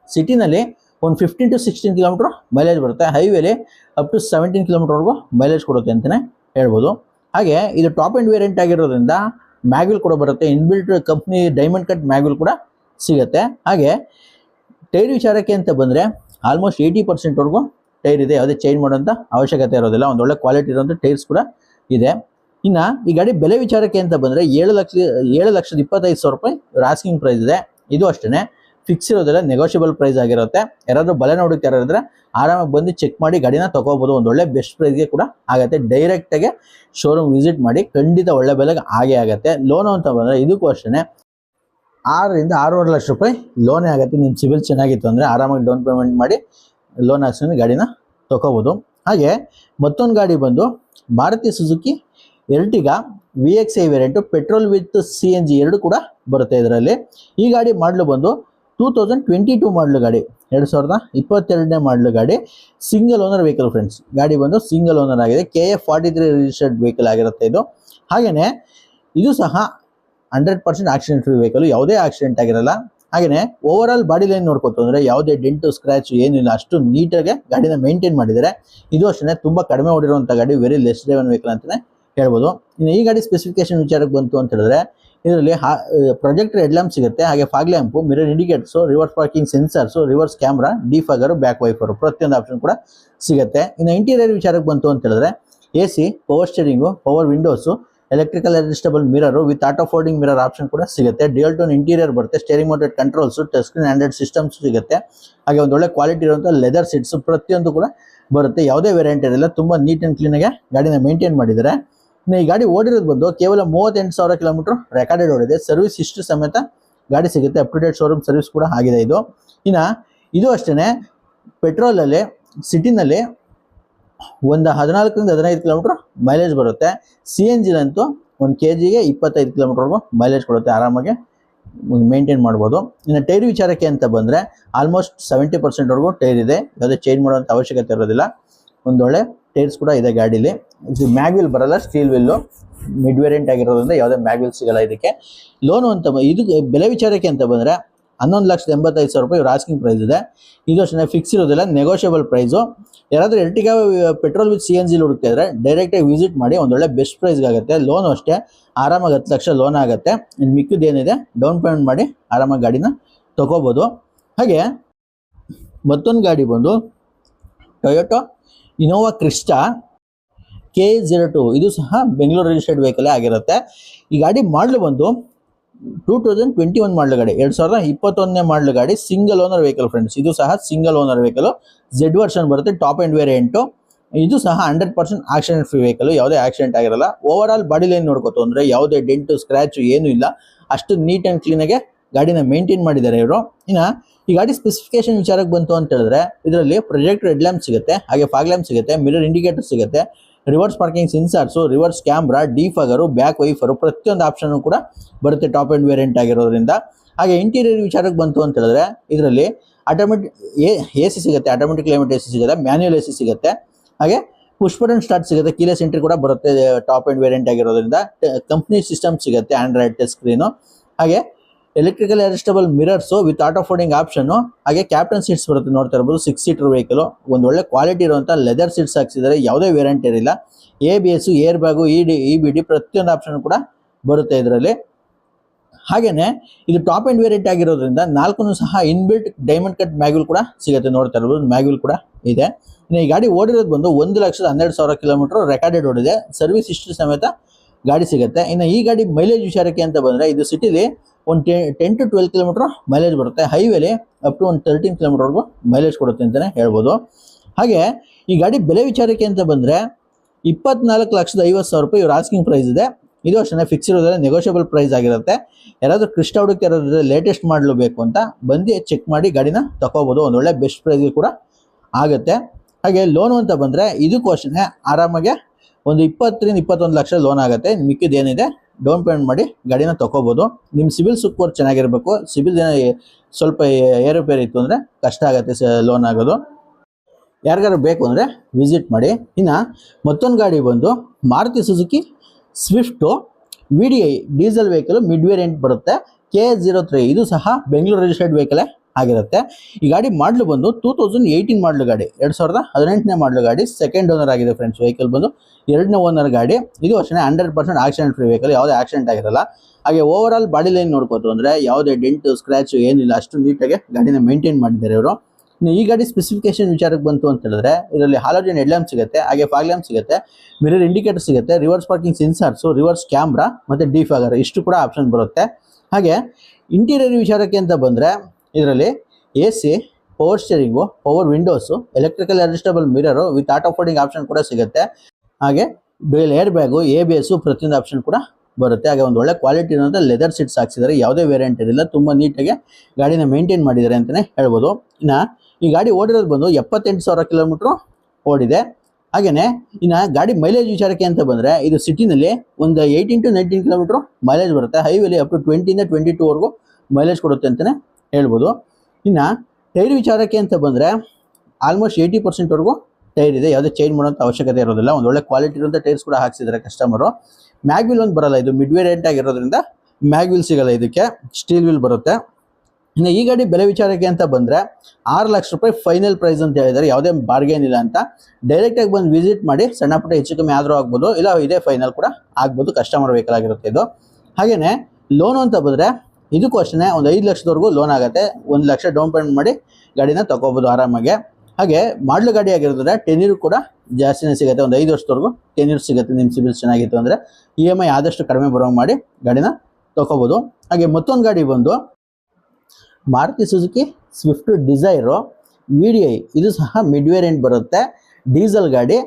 ಸಿಟಿನಲ್ಲಿ ಒಂದು fifteen to sixteen kilometre mileage ಬರುತ್ತೆ. ಹೈವೇಲಿ ಅಪ್ ಟು ಸೆವೆಂಟೀನ್ ಕಿಲೋಮೀಟರ್ವರೆಗೂ ಮೈಲೇಜ್ ಕೊಡುತ್ತೆ ಅಂತಲೇ ಹೇಳ್ಬೋದು. ಹಾಗೆ ಇದು ಟಾಪ್ ಆ್ಯಂಡ್ ವೇರಿಯಂಟ್ ಆಗಿರೋದ್ರಿಂದ ಮ್ಯಾಗ್ವಿಲ್ ಕೂಡ ಬರುತ್ತೆ. Inbuilt company diamond cut mag wheel ಕೂಡ ಸಿಗುತ್ತೆ. ಹಾಗೆ ಟೈರ್ ವಿಚಾರಕ್ಕೆ ಅಂತ ಬಂದರೆ ಆಲ್ಮೋಸ್ಟ್ ಏಯ್ಟಿ ಪರ್ಸೆಂಟ್ವರೆಗೂ ಟೈರ್ ಇದೆ, ಯಾವುದೇ ಚೇಂಜ್ ಮಾಡೋಂಥ ಅವಶ್ಯಕತೆ ಇರೋದಿಲ್ಲ. ಒಂದು ಒಳ್ಳೆ ಕ್ವಾಲಿಟಿ ಇರೋಂಥ ಟೈರ್ಸ್ ಕೂಡ ಇದೆ. ಇನ್ನು ಈ ಗಾಡಿ ಬೆಲೆ ವಿಚಾರಕ್ಕೆ ಅಂತ ಬಂದರೆ ಏಳು ಲಕ್ಷ, ಏಳು ಲಕ್ಷದ ಇಪ್ಪತ್ತೈದು ಸಾವಿರ ರೂಪಾಯಿ ರಾಸ್ಕಿಂಗ್ ಪ್ರೈಸ್ ಇದೆ. ಇದು ಅಷ್ಟೇ ಫಿಕ್ಸ್ ಇರೋದಿಲ್ಲ ನೆಗೋಷಿಯಬಲ್ ಪ್ರೈಸ್ ಆಗಿರುತ್ತೆ. ಯಾರಾದರೂ ಬಲೆ ನೋಡುತ್ತಾರೆ ಅಂದರೆ ಆರಾಮಾಗಿ ಬಂದು ಚೆಕ್ ಮಾಡಿ ಗಾಡಿನ ತೊಗೋಬೋದು. ಒಂದು ಒಳ್ಳೆ ಬೆಸ್ಟ್ ಪ್ರೈಸ್ಗೆ ಕೂಡ ಆಗುತ್ತೆ. ಡೈರೆಕ್ಟಾಗಿ ಶೋರೂಮ್ ವಿಸಿಟ್ ಮಾಡಿ ಖಂಡಿತ ಒಳ್ಳೆ ಬೆಲೆಗೆ ಆಗೇ ಆಗುತ್ತೆ. ಲೋನು ಅಂತ ಬಂದರೆ ಇದಕ್ಕೂ ಅಷ್ಟೇ ಆರರಿಂದ ಆರೂವರೆ ಲಕ್ಷ ರೂಪಾಯಿ ಲೋನೇ ಆಗುತ್ತೆ. ನಿಮ್ಮ ಸಿಬಿಲ್ ಚೆನ್ನಾಗಿತ್ತು ಅಂದರೆ ಆರಾಮಾಗಿ ಡೌನ್ ಪೇಮೆಂಟ್ ಮಾಡಿ ಲೋನ್ ಹಾಕ್ಸ್ಕೊಂಡು ಗಾಡಿನ ತಗೋಬೋದು. ಹಾಗೆ ಮತ್ತೊಂದು ಗಾಡಿ ಬಂದು Maruti Suzuki Ertiga V X I variant petrol with C N G ಎರಡು ಕೂಡ ಬರುತ್ತೆ ಇದರಲ್ಲಿ. ಈ ಗಾಡಿ ಮಾಡಲು ಬಂದು ಟೂ ತೌಸಂಡ್ ಟ್ವೆಂಟಿ ಟೂ ಮಾಡಲು ಗಾಡಿ, ಎರಡು ಸಾವಿರದ ಇಪ್ಪತ್ತೆರಡನೇ ಮಾಡಲು ಗಾಡಿ ಸಿಂಗಲ್ ಓನರ್ ವೆಹಿಕಲ್ ಫ್ರೆಂಡ್ಸ್ ಗಾಡಿ ಬಂದು ಸಿಂಗಲ್ ಓನರ್ ಆಗಿದೆ K A forty three registered vehicle ಆಗಿರುತ್ತೆ ಇದು. ಹಾಗೆಯೇ ಇದು ಸಹ hundred percent accident free vehicle ಯಾವುದೇ ಆಕ್ಸಿಡೆಂಟ್ ಆಗಿರಲ್ಲ. ಹಾಗೆಯೇ ಓವರ್ ಆಲ್ ಬಾಡಿ ಲೈನ್ ನೋಡ್ಕೊತು ಅಂದ್ರೆ ಯಾವುದೇ ಡೆಂಟು ಸ್ಕ್ರಾಚ್ ಏನಿಲ್ಲ, ಅಷ್ಟು ನೀಟಾಗಿ ಗಾಡಿನ ಮೇಂಟೈನ್ ಮಾಡಿದ್ದಾರೆ ಇದು ಅಷ್ಟೇ ತುಂಬಾ ಕಡಿಮೆ ಓಡಿರುವಂಥ ಗಾಡಿ ವೆರಿ ಲೆಸ್ ಡ್ರೈವನ್ ವೆಹಿಕಲ್ ಅಂತಾನೆ ಹೇಳ್ಬೋದು. ಇನ್ನು ಈ ಗಾಡಿ ಸ್ಪೆಸಿಫಿಕೇಶನ್ ವಿಚಾರಕ್ಕೆ ಬಂತು ಅಂತ ಹೇಳಿದ್ರೆ, ಇದರಲ್ಲಿ ಪ್ರೊಜೆಕ್ಟರ್ ಹೆಡ್ಲ್ಯಾಂಪ್ ಸಿಗುತ್ತೆ, ಹಾಗೆ fog lamp mirror indicators reverse parking sensors reverse camera defogger back wiper ಪ್ರತಿಯೊಂದು ಆಪ್ಷನ್ ಕೂಡ ಸಿಗುತ್ತೆ. ಇನ್ನು ಇಂಟೀರಿಯರ್ ವಿಚಾರಕ್ಕೆ ಬಂತು ಅಂತ ಹೇಳಿದ್ರೆ A C power steering power windows electrical adjustable mirror with auto folding mirror option ಕೂಡ ಸಿಗುತ್ತೆ. ಡಿಯಲ್ ಟೋನ್ ಇಂಟೀರಿಯರ್ ಬರುತ್ತೆ. Steering mounted controls touch screen Android systems ಸಿಗುತ್ತೆ. ಹಾಗೆ ಒಂದು ಒಳ್ಳೆ ಕ್ವಾಲಿಟಿ ಇರುವಂಥ ಲೆದರ್ ಸೀಟ್ಸ್ ಪ್ರತಿಯೊಂದು ಕೂಡ ಬರುತ್ತೆ. ಯಾವುದೇ ವೇರಿಯಂಟ್ ಇರಲ್ಲ ತುಂಬಾ ನೀಟ್ ಆ್ಯಂಡ್ ಕ್ಲೀನಾಗಿ ಗಾಡಿನ ಮೇಂಟೈನ್ ಮಾಡಿದ್ದಾರೆ. ಈ ಗಾಡಿ ಓಡಿರೋದು ಬಂದು ಕೇವಲ ಮೂವತ್ತೆಂಟು ಸಾವಿರ ಕಿಲೋಮೀಟರ್ ರೆಕಾರ್ಡೆಡ್ ಓಡಿದೆ. ಸರ್ವಿಸ್ ಇಷ್ಟು ಸಮೇತ ಗಾಡಿ ಸಿಗುತ್ತೆ. Up to date showroom service ಕೂಡ ಆಗಿದೆ ಇದು. ಇನ್ನು ಇದು ಅಷ್ಟೇ ಪೆಟ್ರೋಲಲ್ಲಿ ಸಿಟಿನಲ್ಲಿ ಒಂದು ಹದಿನಾಲ್ಕರಿಂದ ಹದಿನೈದು ಕಿಲೋಮೀಟ್ರ್ ಮೈಲೇಜ್ ಬರುತ್ತೆ. ಸಿ ಎನ್ ಜಿಲಂತೂ ಒಂದು ಕೆ ಜಿಗೆ ಇಪ್ಪತ್ತೈದು ಕಿಲೋಮೀಟ್ರ್ವರೆಗೂ ಮೈಲೇಜ್ ಕೊಡುತ್ತೆ. ಆರಾಮಾಗಿ ಮೇಂಟೈನ್ ಮಾಡ್ಬೋದು. ಇನ್ನು ಟೈರ್ ವಿಚಾರಕ್ಕೆ ಅಂತ ಬಂದರೆ ಆಲ್ಮೋಸ್ಟ್ ಸೆವೆಂಟಿ ಪರ್ಸೆಂಟ್ವರೆಗೂ ಟೈರ್ ಇದೆ. ಯಾವುದೇ ಚೇಂಜ್ ಮಾಡುವಂಥ ಅವಶ್ಯಕತೆ ಇರೋದಿಲ್ಲ. ಒಂದೊಳ್ಳೆ ಟೈರ್ಸ್ ಕೂಡ ಇದೆ ಗಾಡೀಲಿ. ಇದು ಮ್ಯಾಗ್ವಿಲ್ ಬರಲ್ಲ ಸ್ಟೀಲ್ ವಿಲ್ಲು ಮಿಡ್ ವೇರಿಯಂಟ್ ಆಗಿರೋದ್ರಿಂದ ಯಾವುದೇ ಮ್ಯಾಗ್ವಿಲ್ ಸಿಗಲ್ಲ ಇದಕ್ಕೆ. ಲೋನು ಅಂತ ಇದು ಬೆಲೆ ವಿಚಾರಕ್ಕೆ ಅಂತ ಬಂದರೆ ಹನ್ನೊಂದು ಲಕ್ಷದ ಎಂಬತ್ತೈದು ಸಾವಿರ ರೂಪಾಯಿ ಆಸ್ಕಿಂಗ್ ಪ್ರೈಸ್ ಇದೆ. ಇದು ಅಷ್ಟೇ ಫಿಕ್ಸ್ ಇರೋದಿಲ್ಲ ನೆಗೋಷಿಯಬಲ್ ಪ್ರೈಸು ಯಾರಾದರೂ Ertiga petrol with C N ಜಿಲ್ ಹುಡುಕಿದ್ರೆ ಡೈರೆಕ್ಟಾಗಿ ವಿಸಿಟ್ ಮಾಡಿ, ಒಂದೊಳ್ಳೆ ಬೆಸ್ಟ್ ಪ್ರೈಸ್ಗಾಗುತ್ತೆ ಲೋನು ಅಷ್ಟೇ, ಆರಾಮಾಗಿ ಹತ್ತು ಲಕ್ಷ ಲೋನ್ ಆಗುತ್ತೆ. ಇನ್ನು ಮಿಕ್ಕಿದ್ದೇನಿದೆ ಡೌನ್ ಪೇಮೆಂಟ್ ಮಾಡಿ ಆರಾಮಾಗಿ ಗಾಡಿನ ತೊಗೋಬೋದು. ಹಾಗೆ, ಮತ್ತೊಂದು ಗಾಡಿ ಬಂದು Toyota Innova Crysta K zero two ಇದು ಸಹ ಬೆಂಗಳೂರು ರಿಜಿಸ್ಟರ್ಡ್ ವೆಹಿಕಲೇ ಆಗಿರುತ್ತೆ ಈ ಗಾಡಿ ಮಾಡಲು ಬಂದು ಟೂ ತೌಸಂಡ್ ಟ್ವೆಂಟಿ ಒನ್ ಮಾಡಲು ಗಾಡಿ. ಎರಡು ಸಾವಿರದ ಇಪ್ಪತ್ತೊಂದನೇ ಮಾಡಲು ಗಾಡಿ ಸಿಂಗಲ್ ಓನರ್ ವೆಹಿಕಲ್ ಫ್ರೆಂಡ್ಸ್ ಇದು ಸಹ single owner vehicle Z version ಬರುತ್ತೆ ಟಾಪ್ ಆ್ಯಂಡ್ ವೇರಿಯಂಟು ಇದು ಸಹ hundred percent accident free vehicle ಯಾವುದೇ ಆಕ್ಸಿಡೆಂಟ್ ಆಗಿರಲ್ಲ. ಓವರ್ ಆಲ್ ಬಾಡಿ ಲೈನ್ ನೋಡ್ಕೋತು ಅಂದರೆ ಯಾವುದೇ ಡೆಂಟು ಸ್ಕ್ರ್ಯಾಚು ಏನೂ ಇಲ್ಲ. ಅಷ್ಟು ನೀಟ್ ಆ್ಯಂಡ್ ಕ್ಲೀನಾಗೆ ಗಾಡಿನ ಮೇಂಟೈನ್ ಮಾಡಿದ್ದಾರೆ ಇವರು. ಇನ್ನು ಈ ಗಾಡಿ ಸ್ಪೆಸಿಫಿಕೇಶನ್ ವಿಚಾರಕ್ಕೆ ಬಂತು ಅಂತ ಹೇಳಿದ್ರೆ, ಇದರಲ್ಲಿ ಪ್ರೊಜೆಕ್ಟ್ ರೆಡ್ ಲ್ಯಾಂಪ್ ಸಿಗುತ್ತೆ, ಹಾಗೆ ಫಾಗ್ ಲ್ಯಾಂಪ್ ಸಿಗುತ್ತೆ ಮಿರರ್ ಇಂಡಿಕೇಟರ್ ಸಿಗುತ್ತೆ. Reverse parking sensors reverse camera defogger back wiper ಪ್ರತಿಯೊಂದು ಆಪ್ಷನ್ನು ಕೂಡ ಬರುತ್ತೆ ಟಾಪ್ ಆ್ಯಂಡ್ ವೇರಿಯಂಟ್ ಆಗಿರೋದ್ರಿಂದ. ಹಾಗೆ ಇಂಟೀರಿಯರ್ ವಿಚಾರಕ್ಕೆ ಬಂತು ಅಂತ ಹೇಳಿದ್ರೆ, ಇದರಲ್ಲಿ ಆಟೋಮೆಟಿಕ್ ಎ ಸಿ ಸಿಗುತ್ತೆ ಆಟೋಮೆಟಿಕ್ ಕ್ಲೈಮೇಟ್ ಎ ಸಿ ಸಿಗುತ್ತೆ ಮ್ಯಾನ್ಯಲ್ ಎ ಸಿ ಸಿಗುತ್ತೆ. ಹಾಗೆ ಪುಷ್ ಸ್ಟಾರ್ಟ್ ಸಿಗುತ್ತೆ ಕೀಲೆಸ್ ಎಂಟ್ರಿ ಕೂಡ ಬರುತ್ತೆ ಟಾಪ್ ಆ್ಯಂಡ್ ವೇರಿಯಂಟ್ ಆಗಿರೋದ್ರಿಂದ. ಕಂಪ್ನಿ ಸಿಸ್ಟಮ್ ಸಿಗುತ್ತೆ ಆ್ಯಂಡ್ರಾಯ್ಡ್ ಟಚ್ ಸ್ಕ್ರೀನು ಹಾಗೆ electrical adjustable mirrors with auto folding option ಹಾಗೆ ಕ್ಯಾಪ್ಟನ್ ಸೀಟ್ಸ್ ಬರುತ್ತೆ ನೋಡ್ತಾ ಇರ್ಬೋದು. ಸಿಕ್ಸ್ ಸೀಟರ್ ವೆಹಿಕಲ್ ಒಂದು ಒಳ್ಳೆ ಕ್ವಾಲಿಟಿ ಇರುವಂಥ ಲೆದರ್ ಸೀಟ್ಸ್ ಹಾಕ್ಸಿದ್ದಾರೆ ಯಾವುದೇ ವೇರಿಯಂಟ್ ಇರಲಿಲ್ಲ. A B S air bag E D E B D ಪ್ರತಿಯೊಂದು ಆಪ್ಷನ್ ಕೂಡ ಬರುತ್ತೆ ಇದರಲ್ಲಿ. ಹಾಗೇನೆ ಇದು ಟಾಪ್ ಆ್ಯಂಡ್ ವೇರಿಯಂಟ್ ಆಗಿರೋದ್ರಿಂದ ನಾಲ್ಕು ಸಹ ಇನ್ಬಿಲ್ಟ್ ಡೈಮಂಡ್ ಕಟ್ ಮ್ಯಾಗ್ವಿಲ್ ಕೂಡ ಸಿಗುತ್ತೆ ನೋಡ್ತಾ ಇರ್ಬೋದು. ಮ್ಯಾಗ್ವಿಲ್ ಕೂಡ ಇದೆ. ಈ ಗಾಡಿ ಓಡಿರೋದು ಬಂದು ಒಂದು ಲಕ್ಷದ ಹನ್ನೆರಡು ಸಾವಿರ ಕಿಲೋಮೀಟರ್ ರೆಕಾರ್ಡೆಡ್ ಓಡಿದೆ. ಸರ್ವಿಸ್ ಹಿಸ್ಟ್ರಿ ಸಮೇತ ಗಾಡಿ ಸಿಗುತ್ತೆ. ಇನ್ನು ಈ ಗಾಡಿ ಮೈಲೇಜ್ ವಿಚಾರಕ್ಕೆ ಅಂತ ಬಂದರೆ ಇದು ಸಿಟಿಲಿ ಒಂದು ಟೆ ten to twelve kilometre mileage ಬರುತ್ತೆ. ಹೈವೇಲಿ ಅಪ್ ಟು ಒಂದು ತರ್ಟೀನ್ ಕಿಲೋಮೀಟರ್ವರೆಗೂ ಮೈಲೇಜ್ ಕೊಡುತ್ತೆ ಅಂತಲೇ ಹೇಳ್ಬೋದು. ಹಾಗೆ ಈ ಗಾಡಿ ಬೆಲೆ ವಿಚಾರಕ್ಕೆ ಅಂತ ಬಂದರೆ ಇಪ್ಪತ್ನಾಲ್ಕು ಲಕ್ಷದ ಐವತ್ತು ಸಾವಿರ ರೂಪಾಯಿ ಇವ್ರ ಆಸ್ಕಿಂಗ್ ಪ್ರೈಸ್ ಇದೆ. ಇದು ಅಷ್ಟೇ ಫಿಕ್ಸ್ ಇರೋದ್ರೆ ನೆಗೋಷಿಯಬಲ್ ಪ್ರೈಸ್ ಆಗಿರುತ್ತೆ. ಯಾರಾದರೂ ಕೃಷ್ಣ ಹುಡುಕಿ ಇರೋದ್ರೆ ಲೇಟೆಸ್ಟ್ ಮಾಡಲು ಬೇಕು ಅಂತ ಬಂದು ಚೆಕ್ ಮಾಡಿ ಗಾಡಿನ ತಗೋಬೋದು. ಒಂದೊಳ್ಳೆ ಬೆಸ್ಟ್ ಪ್ರೈಸ್ಗೆ ಕೂಡ ಆಗುತ್ತೆ. ಹಾಗೆ ಲೋನು ಅಂತ ಬಂದರೆ ಇದಕ್ಕೂ ಅಷ್ಟೇ ಆರಾಮಾಗೆ ಒಂದು ಇಪ್ಪತ್ತರಿಂದ ಇಪ್ಪತ್ತೊಂದು ಲಕ್ಷ ಲೋನ್ ಆಗುತ್ತೆ. ಮಿಕ್ಕಿದ ಏನಿದೆ ಡೌನ್ ಪೇಮೆಂಟ್ ಮಾಡಿ ಗಾಡಿನ ತಗೋಬೋದು. ನಿಮ್ಮ ಸಿಬಿಲ್ ಸ್ಕೋರ್ ಚೆನ್ನಾಗಿರಬೇಕು. ಸಿಬಿಲ್ ಸ್ವಲ್ಪ ಏರುಪೇರು ಇತ್ತು ಅಂದರೆ ಕಷ್ಟ ಆಗುತ್ತೆ ಲೋನ್ ಆಗೋದು. ಯಾರಿಗಾರು ಬೇಕು ಅಂದರೆ ವಿಸಿಟ್ ಮಾಡಿ. ಇನ್ನು ಮತ್ತೊಂದು ಗಾಡಿ ಬಂದು Maruti Suzuki Swift V D I diesel vehicle mid variant ಬರುತ್ತೆ. ಕೆ ಜೀರೋ ತ್ರೀ ಇದು ಸಹ ಬೆಂಗಳೂರು ರಿಜಿಸ್ಟರ್ಡ್ ವೆಹಿಕಲೇ ಆಗಿರುತ್ತೆ. ಈ ಗಾಡಿ ಮಾಡಲು ಬಂದು ಟೂ ತೌಸಂಡ್ ಏಯ್ಟೀನ್ ಮಾಡಲು ಗಾಡಿ, ಎರಡು ಸಾವಿರದ ಹದಿನೆಂಟನೇ ಮಾಡಲು ಗಾಡಿ ಸೆಕೆಂಡ್ ಓನರ್ ಆಗಿದೆ ಫ್ರೆಂಡ್ಸ್ ವೆಹಿಕಲ್ ಬಂದು. ಎರಡನೇ ಓನರ್ ಗಾಡಿ, ಇದು ಅಷ್ಟೇ hundred percent accident free vehicle ಯಾವುದೇ ಆಕ್ಸಿಡೆಂಟ್ ಆಗಿರಲ್ಲ. ಹಾಗೆ ಓವರ್ ಆಲ್ ಬಾಡಿ ಲೈನ್ ನೋಡ್ಕೋತು ಅಂದರೆ ಯಾವುದೇ ಡೆಂಟ್ ಸ್ಕ್ರ್ಯಾಚು ಏನಿಲ್ಲ, ಅಷ್ಟು ನೀಟಾಗಿ ಗಾಡಿನ ಮೇಂಟೈನ್ ಮಾಡಿದ್ದಾರೆ ಇವರು. ಈ ಗಾಡಿ ಸ್ಪೆಸಿಫಿಕೇಶನ್ ವಿಚಾರಕ್ಕೆ ಬಂತು ಅಂತ ಹೇಳಿದ್ರೆ, ಇದರಲ್ಲಿ ಹಾಲೋಜನ್ ಹೆಡ್ ಲ್ಯಾಂಪ್ ಸಿಗುತ್ತೆ, ಹಾಗೆ ಫಾಗ್ ಲ್ಯಾಂಪ್ ಸಿಗುತ್ತೆ ಮಿರರ್ ಇಂಡಿಕೇಟರ್ ಸಿಗುತ್ತೆ reverse parking sensors reverse camera ಮತ್ತು ಡಿಫಾಗರ್ ಇಷ್ಟು ಕೂಡ ಆಪ್ಷನ್ ಬರುತ್ತೆ. ಹಾಗೆ ಇಂಟೀರಿಯರ್ ವಿಚಾರಕ್ಕೆ ಅಂತ ಬಂದರೆ ಇದರಲ್ಲಿ A C, power steering, power windows, electrical adjustable mirror with auto folding option ಕೂಡ ಸಿಗುತ್ತೆ. ಹಾಗೆ air bag, A B S ಪ್ರತಿಯೊಂದು ಆಪ್ಷನ್ ಕೂಡ ಬರುತ್ತೆ. ಹಾಗೆ ಒಂದು ಒಳ್ಳೆ ಕ್ವಾಲಿಟಿ ಇರೋದ್ರೆ ಲೆದರ್ ಸೀಟ್ಸ್ ಹಾಕ್ಸಿದ್ದಾರೆ. ಯಾವುದೇ ವೇರಿಯಂಟ್ ಇರಲಿಲ್ಲ. ತುಂಬ ನೀಟಾಗಿ ಗಾಡಿನ ಮೇಂಟೈನ್ ಮಾಡಿದ್ದಾರೆ ಅಂತಲೇ ಹೇಳ್ಬೋದು. ಇನ್ನು ಈ ಗಾಡಿ ಓಡಿರೋದು ಬಂದು ಎಪ್ಪತ್ತೆಂಟು ಸಾವಿರ ಕಿಲೋಮೀಟ್ರು ಓಡಿದೆ. ಹಾಗೆಯೇ ಇನ್ನು ಗಾಡಿ ಮೈಲೇಜ್ ವಿಚಾರಕ್ಕೆ ಅಂತ ಬಂದರೆ ಇದು ಸಿಟಿನಲ್ಲಿ ಒಂದು eighteen to nineteen kilometre mileage ಬರುತ್ತೆ. ಹೈವೇಲಿ ಅಪ್ ಟು ಟ್ವೆಂಟಿಯಿಂದ ಟ್ವೆಂಟಿ ಟೂವರೆಗೂ ಮೈಲೇಜ್ ಕೊಡುತ್ತೆ ಅಂತಲೇ ಹೇಳ್ಬೋದು. ಇನ್ನು ಟೈರ್ ವಿಚಾರಕ್ಕೆ ಅಂತ ಬಂದರೆ ಆಲ್ಮೋಸ್ಟ್ ಏಯ್ಟಿ ಪರ್ಸೆಂಟ್ವರೆಗೂ ಟೈರ್ ಇದೆ. ಯಾವುದೇ ಚೇಂಜ್ ಮಾಡೋಂಥ ಅವಶ್ಯಕತೆ ಇರೋದಿಲ್ಲ. ಒಂದು ಒಳ್ಳೆ ಕ್ವಾಲಿಟಿ ಇರೋಂಥ ಟೈರ್ಸ್ ಕೂಡ ಹಾಕ್ಸಿದ್ದಾರೆ ಕಸ್ಟಮರು ಮ್ಯಾಗ್ವಿಲ್ ಒಂದು ಬರಲ್ಲ. ಇದು ಮಿಡ್ ವೇರಿಯಂಟ್ ಆಗಿರೋದ್ರಿಂದ ಮ್ಯಾಗ್ವಿಲ್ ಸಿಗಲ್ಲ ಇದಕ್ಕೆ. ಸ್ಟೀಲ್ ವಿಲ್ ಬರುತ್ತೆ. ಇನ್ನು ಈ ಗಾಡಿ ಬೆಲೆ ವಿಚಾರಕ್ಕೆ ಅಂತ ಬಂದರೆ ಆರು ಲಕ್ಷ ರೂಪಾಯಿ ಫೈನಲ್ ಪ್ರೈಸ್ ಅಂತ ಹೇಳಿದ್ದಾರೆ. ಯಾವುದೇ ಬಾರ್ಗೇನ್ ಇಲ್ಲ ಅಂತ. ಡೈರೆಕ್ಟಾಗಿ ಬಂದು ವಿಸಿಟ್ ಮಾಡಿ ಸಣ್ಣ ಪುಟ್ಟ ಹೆಚ್ಚು ಕಮ್ಮಿ ಆದರೂ ಆಗ್ಬೋದು. ಇಲ್ಲ, ಇದೇ ಫೈನಲ್ ಕೂಡ ಆಗ್ಬೋದು. ಕಸ್ಟಮರ್ ವೆಹಿಕಲ್ ಆಗಿರುತ್ತೆ ಇದು. ಹಾಗೆಯೇ ಲೋನು ಅಂತ ಬಂದರೆ ಇದಕ್ಕೂ ಅಷ್ಟೇ ಒಂದು ಐದು ಲಕ್ಷದವರೆಗೂ ಲೋನ್ ಆಗುತ್ತೆ. ಒಂದು ಲಕ್ಷ ಡೌನ್ ಪೇಮೆಂಟ್ ಮಾಡಿ ಗಾಡಿನ ತಗೋಬೋದು ಆರಾಮಾಗಿ. ಹಾಗೆ ಮಾಡಲು ಗಾಡಿ ಆಗಿರೋದ್ರೆ ಇಯರ್ ಕೂಡ ಜಾಸ್ತಿನೇ ಸಿಗುತ್ತೆ. ಒಂದು ಐದು ವರ್ಷದವರೆಗೂ ಟೆನ್ಯೂರ್ ಸಿಗುತ್ತೆ. ನಿಮ್ಮ ಸಿಬಿಲ್ ಚೆನ್ನಾಗಿತ್ತು ಅಂದರೆ ಇ ಎಂ ಐ ಆದಷ್ಟು ಕಡಿಮೆ ಬರೋ ಮಾಡಿ ಗಾಡಿನ ತಗೋಬೋದು. ಹಾಗೆ ಮತ್ತೊಂದು ಗಾಡಿ ಬಂದು Maruti Suzuki Swift Dzire V ಇದು ಸಹ ಮಿಡ್ ವೇರಿಯಂಟ್ ಬರುತ್ತೆ. ಡೀಸೆಲ್ ಗಾಡಿ.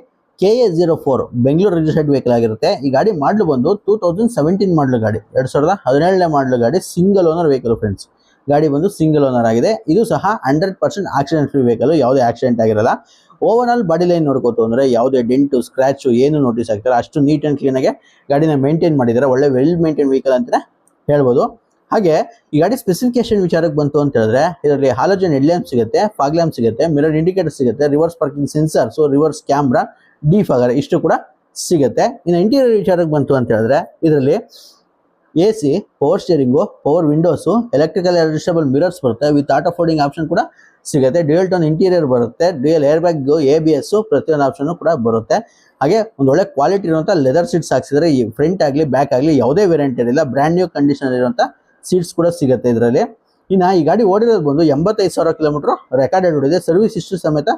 K A zero four Bengaluru registered vehicle ಆಗಿರುತ್ತೆ. ಈ ಗಾಡಿ ಮಾಡಲು ಬಂದು ಟೂ ತೌಸಂಡ್ ಸೆವೆಂಟೀನ್ ಮಾಡಲು ಗಾಡಿ, ಎರಡು ಸಾವಿರದ ಹದಿನೇಳನೇ ಮಾಡಲು ಗಾಡಿ ಸಿಂಗಲ್ ಓನರ್ ವೆಹಿಕಲ್ ಫ್ರೆಂಡ್ಸ್ ಗಾಡಿ ಬಂದು ಸಿಂಗಲ್ ಓನರ್ ಆಗಿದೆ. ಇದು ಸಹ hundred percent accident free vehicle ಯಾವುದೇ ಆಕ್ಸಿಡೆಂಟ್ ಆಗಿರಲ್ಲ. ಓವರ್ ಆಲ್ ಬಾಡಿ ಲೈನ್ ನೋಡ್ಕೋತು ಅಂದರೆ ಯಾವುದೇ ಡೆಂಟು ಸ್ಕ್ರ್ಯಾಚು ಏನು ನೋಟಿಸ್ ಆಗ್ತಾರೆ ಅಷ್ಟು ನೀಟ್ ಆ್ಯಂಡ್ ಕ್ಲೀನಾಗೆ ಗಾಡಿನ ಮೇಂಟೈನ್ ಮಾಡಿದ್ದಾರೆ. ಒಳ್ಳೆ ವೆಲ್ ಮೇಂಟೈನ್ ವೆಹಿಕಲ್ ಅಂತಲೇ ಹೇಳ್ಬೋದು. ಹಾಗೆ ಈ ಗಾಡಿ ಸ್ಪೆಸಿಫಿಕೇಶನ್ ವಿಚಾರಕ್ಕೆ ಬಂತು ಅಂತ ಹೇಳಿದ್ರೆ, ಇದರಲ್ಲಿ ಹಾಲೋಜನ್ ಹೆಡ್ ಲ್ಯಾಂಪ್ ಸಿಗುತ್ತೆ ಫಾಗ್ ಲ್ಯಾಂಪ್ ಸಿಗುತ್ತೆ ಮಿರರ್ ಇಂಡಿಕೇಟರ್ ಸಿಗುತ್ತೆ reverse parking sensor so reverse camera defogger ಇಷ್ಟು ಕೂಡ ಸಿಗುತ್ತೆ. ಇನ್ನು ಇಂಟೀರಿಯರ್ ವಿಚಾರಕ್ಕೆ ಬಂತು ಅಂತ ಹೇಳಿದ್ರೆ, ಇದರಲ್ಲಿ A C power steering power windows electrical adjustable mirrors ಬರುತ್ತೆ. ವಿತ್ ಆಟೋ ಫೋಲ್ಡಿಂಗ್ ಆಪ್ಷನ್ ಕೂಡ ಸಿಗುತ್ತೆ. ಡ್ಯೂಯಲ್ ಟೋನ್ ಇಂಟೀರಿಯರ್ ಬರುತ್ತೆ. Dual air bag A B S ಪ್ರತಿಯೊಂದು ಆಪ್ಷನ್ ಕೂಡ ಬರುತ್ತೆ. ಹಾಗೆ ಒಂದು ಒಳ್ಳೆ ಕ್ವಾಲಿಟಿ ಇರುವಂಥ ಲೆದರ್ ಸೀಟ್ಸ್ ಹಾಕ್ಸಿದ್ರೆ, ಈ ಫ್ರಂಟ್ ಆಗಲಿ ಬ್ಯಾಕ್ ಆಗಲಿ ಯಾವುದೇ ವೇರಿಯಂಟ್ ಇರಲಿಲ್ಲ ಬ್ರ್ಯಾಂಡ್ ನ್ಯೂ ಕಂಡೀಷನ್ ಇರುವಂಥ ಸೀಟ್ಸ್ ಕೂಡ ಸಿಗುತ್ತೆ ಇದರಲ್ಲಿ. ಇನ್ನು ಈ ಗಾಡಿ ಓಡಿರೋದು ಬಂದು ಎಂಬತ್ತೈದು ಸಾವಿರ ಕಿಲೋಮೀಟ್ರ್ ರೆಕಾರ್ಡೆಡ್ ಓಡಿದೆ ಸರ್ವಿಸ್ ಇಷ್ಟು ಸಮೇತ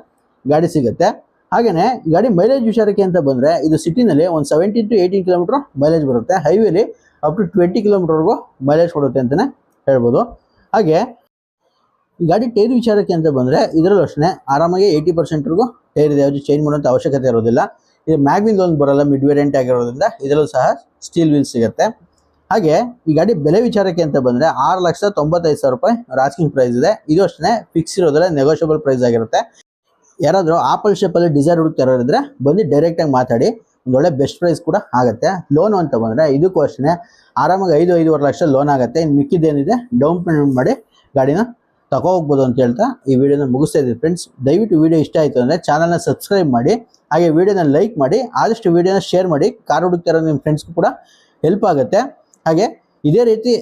ಗಾಡಿ ಸಿಗುತ್ತೆ. ಹಾಗೆಯೇ ಗಾಡಿ ಮೈಲೇಜ್ ವಿಚಾರಕ್ಕೆ ಅಂತ ಬಂದರೆ ಇದು ಸಿಟಿನಲ್ಲಿ ಒಂದು seventeen to eighteen kilometre mileage ಬರುತ್ತೆ. ಹೈವೇಲಿ ಅಪ್ ಟು ಟ್ವೆಂಟಿ ಕಿಲೋಮೀಟರ್ವರೆಗೂ ಮೈಲೇಜ್ ಕೊಡುತ್ತೆ ಅಂತಲೇ ಹೇಳ್ಬೋದು. ಹಾಗೆ ಈ ಗಾಡಿ ಟೈರ್ ವಿಚಾರಕ್ಕೆ ಅಂತ ಬಂದರೆ ಇದರಲ್ಲೂ ಅಷ್ಟೇ ಆರಾಮಾಗಿ ಏಯ್ಟಿ ಪರ್ಸೆಂಟ್ವರೆಗೂ ಟೈರ್ ಇದೆ. ಯಾವುದು ಚೇಂಜ್ ಮಾಡುವಂಥ ಅವಶ್ಯಕತೆ ಇರೋದಿಲ್ಲ. ಇದು ಮ್ಯಾಗ್ವಿಲ್ ಒಂದು ಬರಲ್ಲ ಮಿಡ್ ವೇರಿಯಂಟ್ ಆಗಿರೋದ್ರಿಂದ ಇದರಲ್ಲೂ ಸಹ ಸ್ಟೀಲ್ ವೀಲ್ ಸಿಗುತ್ತೆ. ಹಾಗೆ ಈ ಗಾಡಿ ಬೆಲೆ ವಿಚಾರಕ್ಕೆ ಅಂತ ಬಂದರೆ ಆರು ಲಕ್ಷ ತೊಂಬತ್ತೈದು ಸಾವಿರ ರೂಪಾಯಿ ರಾಸ್ಕಿಂಗ್ ಪ್ರೈಸ್ ಇದೆ. ಇದು ಅಷ್ಟೇ ಫಿಕ್ಸ್ ಇರೋದಿಲ್ಲ ನೆಗೋಷಿಯಬಲ್ ಪ್ರೈಸ್ ಆಗಿರುತ್ತೆ. ಯಾರಾದರೂ ಆಪಲ್ ಶೇಪಲ್ಲಿ ಡಿಸೈರ್ ಹುಡುಕ್ತಾರಿದ್ರೆ ಬಂದು ಡೈರೆಕ್ಟಾಗಿ ಮಾತಾಡಿ. ಒಂದು ಒಳ್ಳೆ ಬೆಸ್ಟ್ ಪ್ರೈಸ್ ಕೂಡ ಆಗುತ್ತೆ. ಲೋನು ಅಂತ ಬಂದರೆ ಇದಕ್ಕೂ ಅಷ್ಟೇ ಆರಾಮಾಗಿ ಐದು, ಐದುವರೆ ಲಕ್ಷ ಲೋನ್ ಆಗುತ್ತೆ. ಇನ್ನು ಮಿಕ್ಕಿದ್ದೇನಿದೆ ಡೌನ್ ಪೇಮೆಂಟ್ ಮಾಡಿ ಗಾಡಿನ ತಗೋ ಹೋಗ್ಬೋದು ಅಂತ ಹೇಳ್ತಾ ಈ ವಿಡಿಯೋನ ಮುಗಿಸ್ತಾ ಇದ್ದೀವಿ ಫ್ರೆಂಡ್ಸ್ ದಯವಿಟ್ಟು ವಿಡಿಯೋ ಇಷ್ಟ ಆಯಿತು ಅಂದರೆ ಚಾನಲ್ನ ಸಬ್ಸ್ಕ್ರೈಬ್ ಮಾಡಿ, ಹಾಗೆ ವಿಡಿಯೋನ ಲೈಕ್ ಮಾಡಿ, ಆದಷ್ಟು ವಿಡಿಯೋನ ಶೇರ್ ಮಾಡಿ. ಕಾರ್ ಹುಡುಕ್ತಿರೋ ನಿಮ್ಮ ಫ್ರೆಂಡ್ಸ್ಗೂ ಕೂಡ ಹೆಲ್ಪ್ ಆಗುತ್ತೆ. ಹಾಗೆ ಇದೇ ರೀತಿ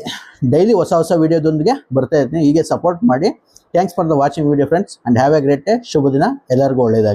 ಡೈಲಿ ಹೊಸ ಹೊಸ ವಿಡಿಯೋದೊಂದಿಗೆ ಬರ್ತಾ ಇರ್ತೀನಿ. ಹೀಗೆ ಸಪೋರ್ಟ್ ಮಾಡಿ. Thanks for the watching video friends and have a great day ಶುಭ ದಿನ ಎಲ್ಲರಿಗೂ ಒಳ್ಳೆಯದಾಗಿ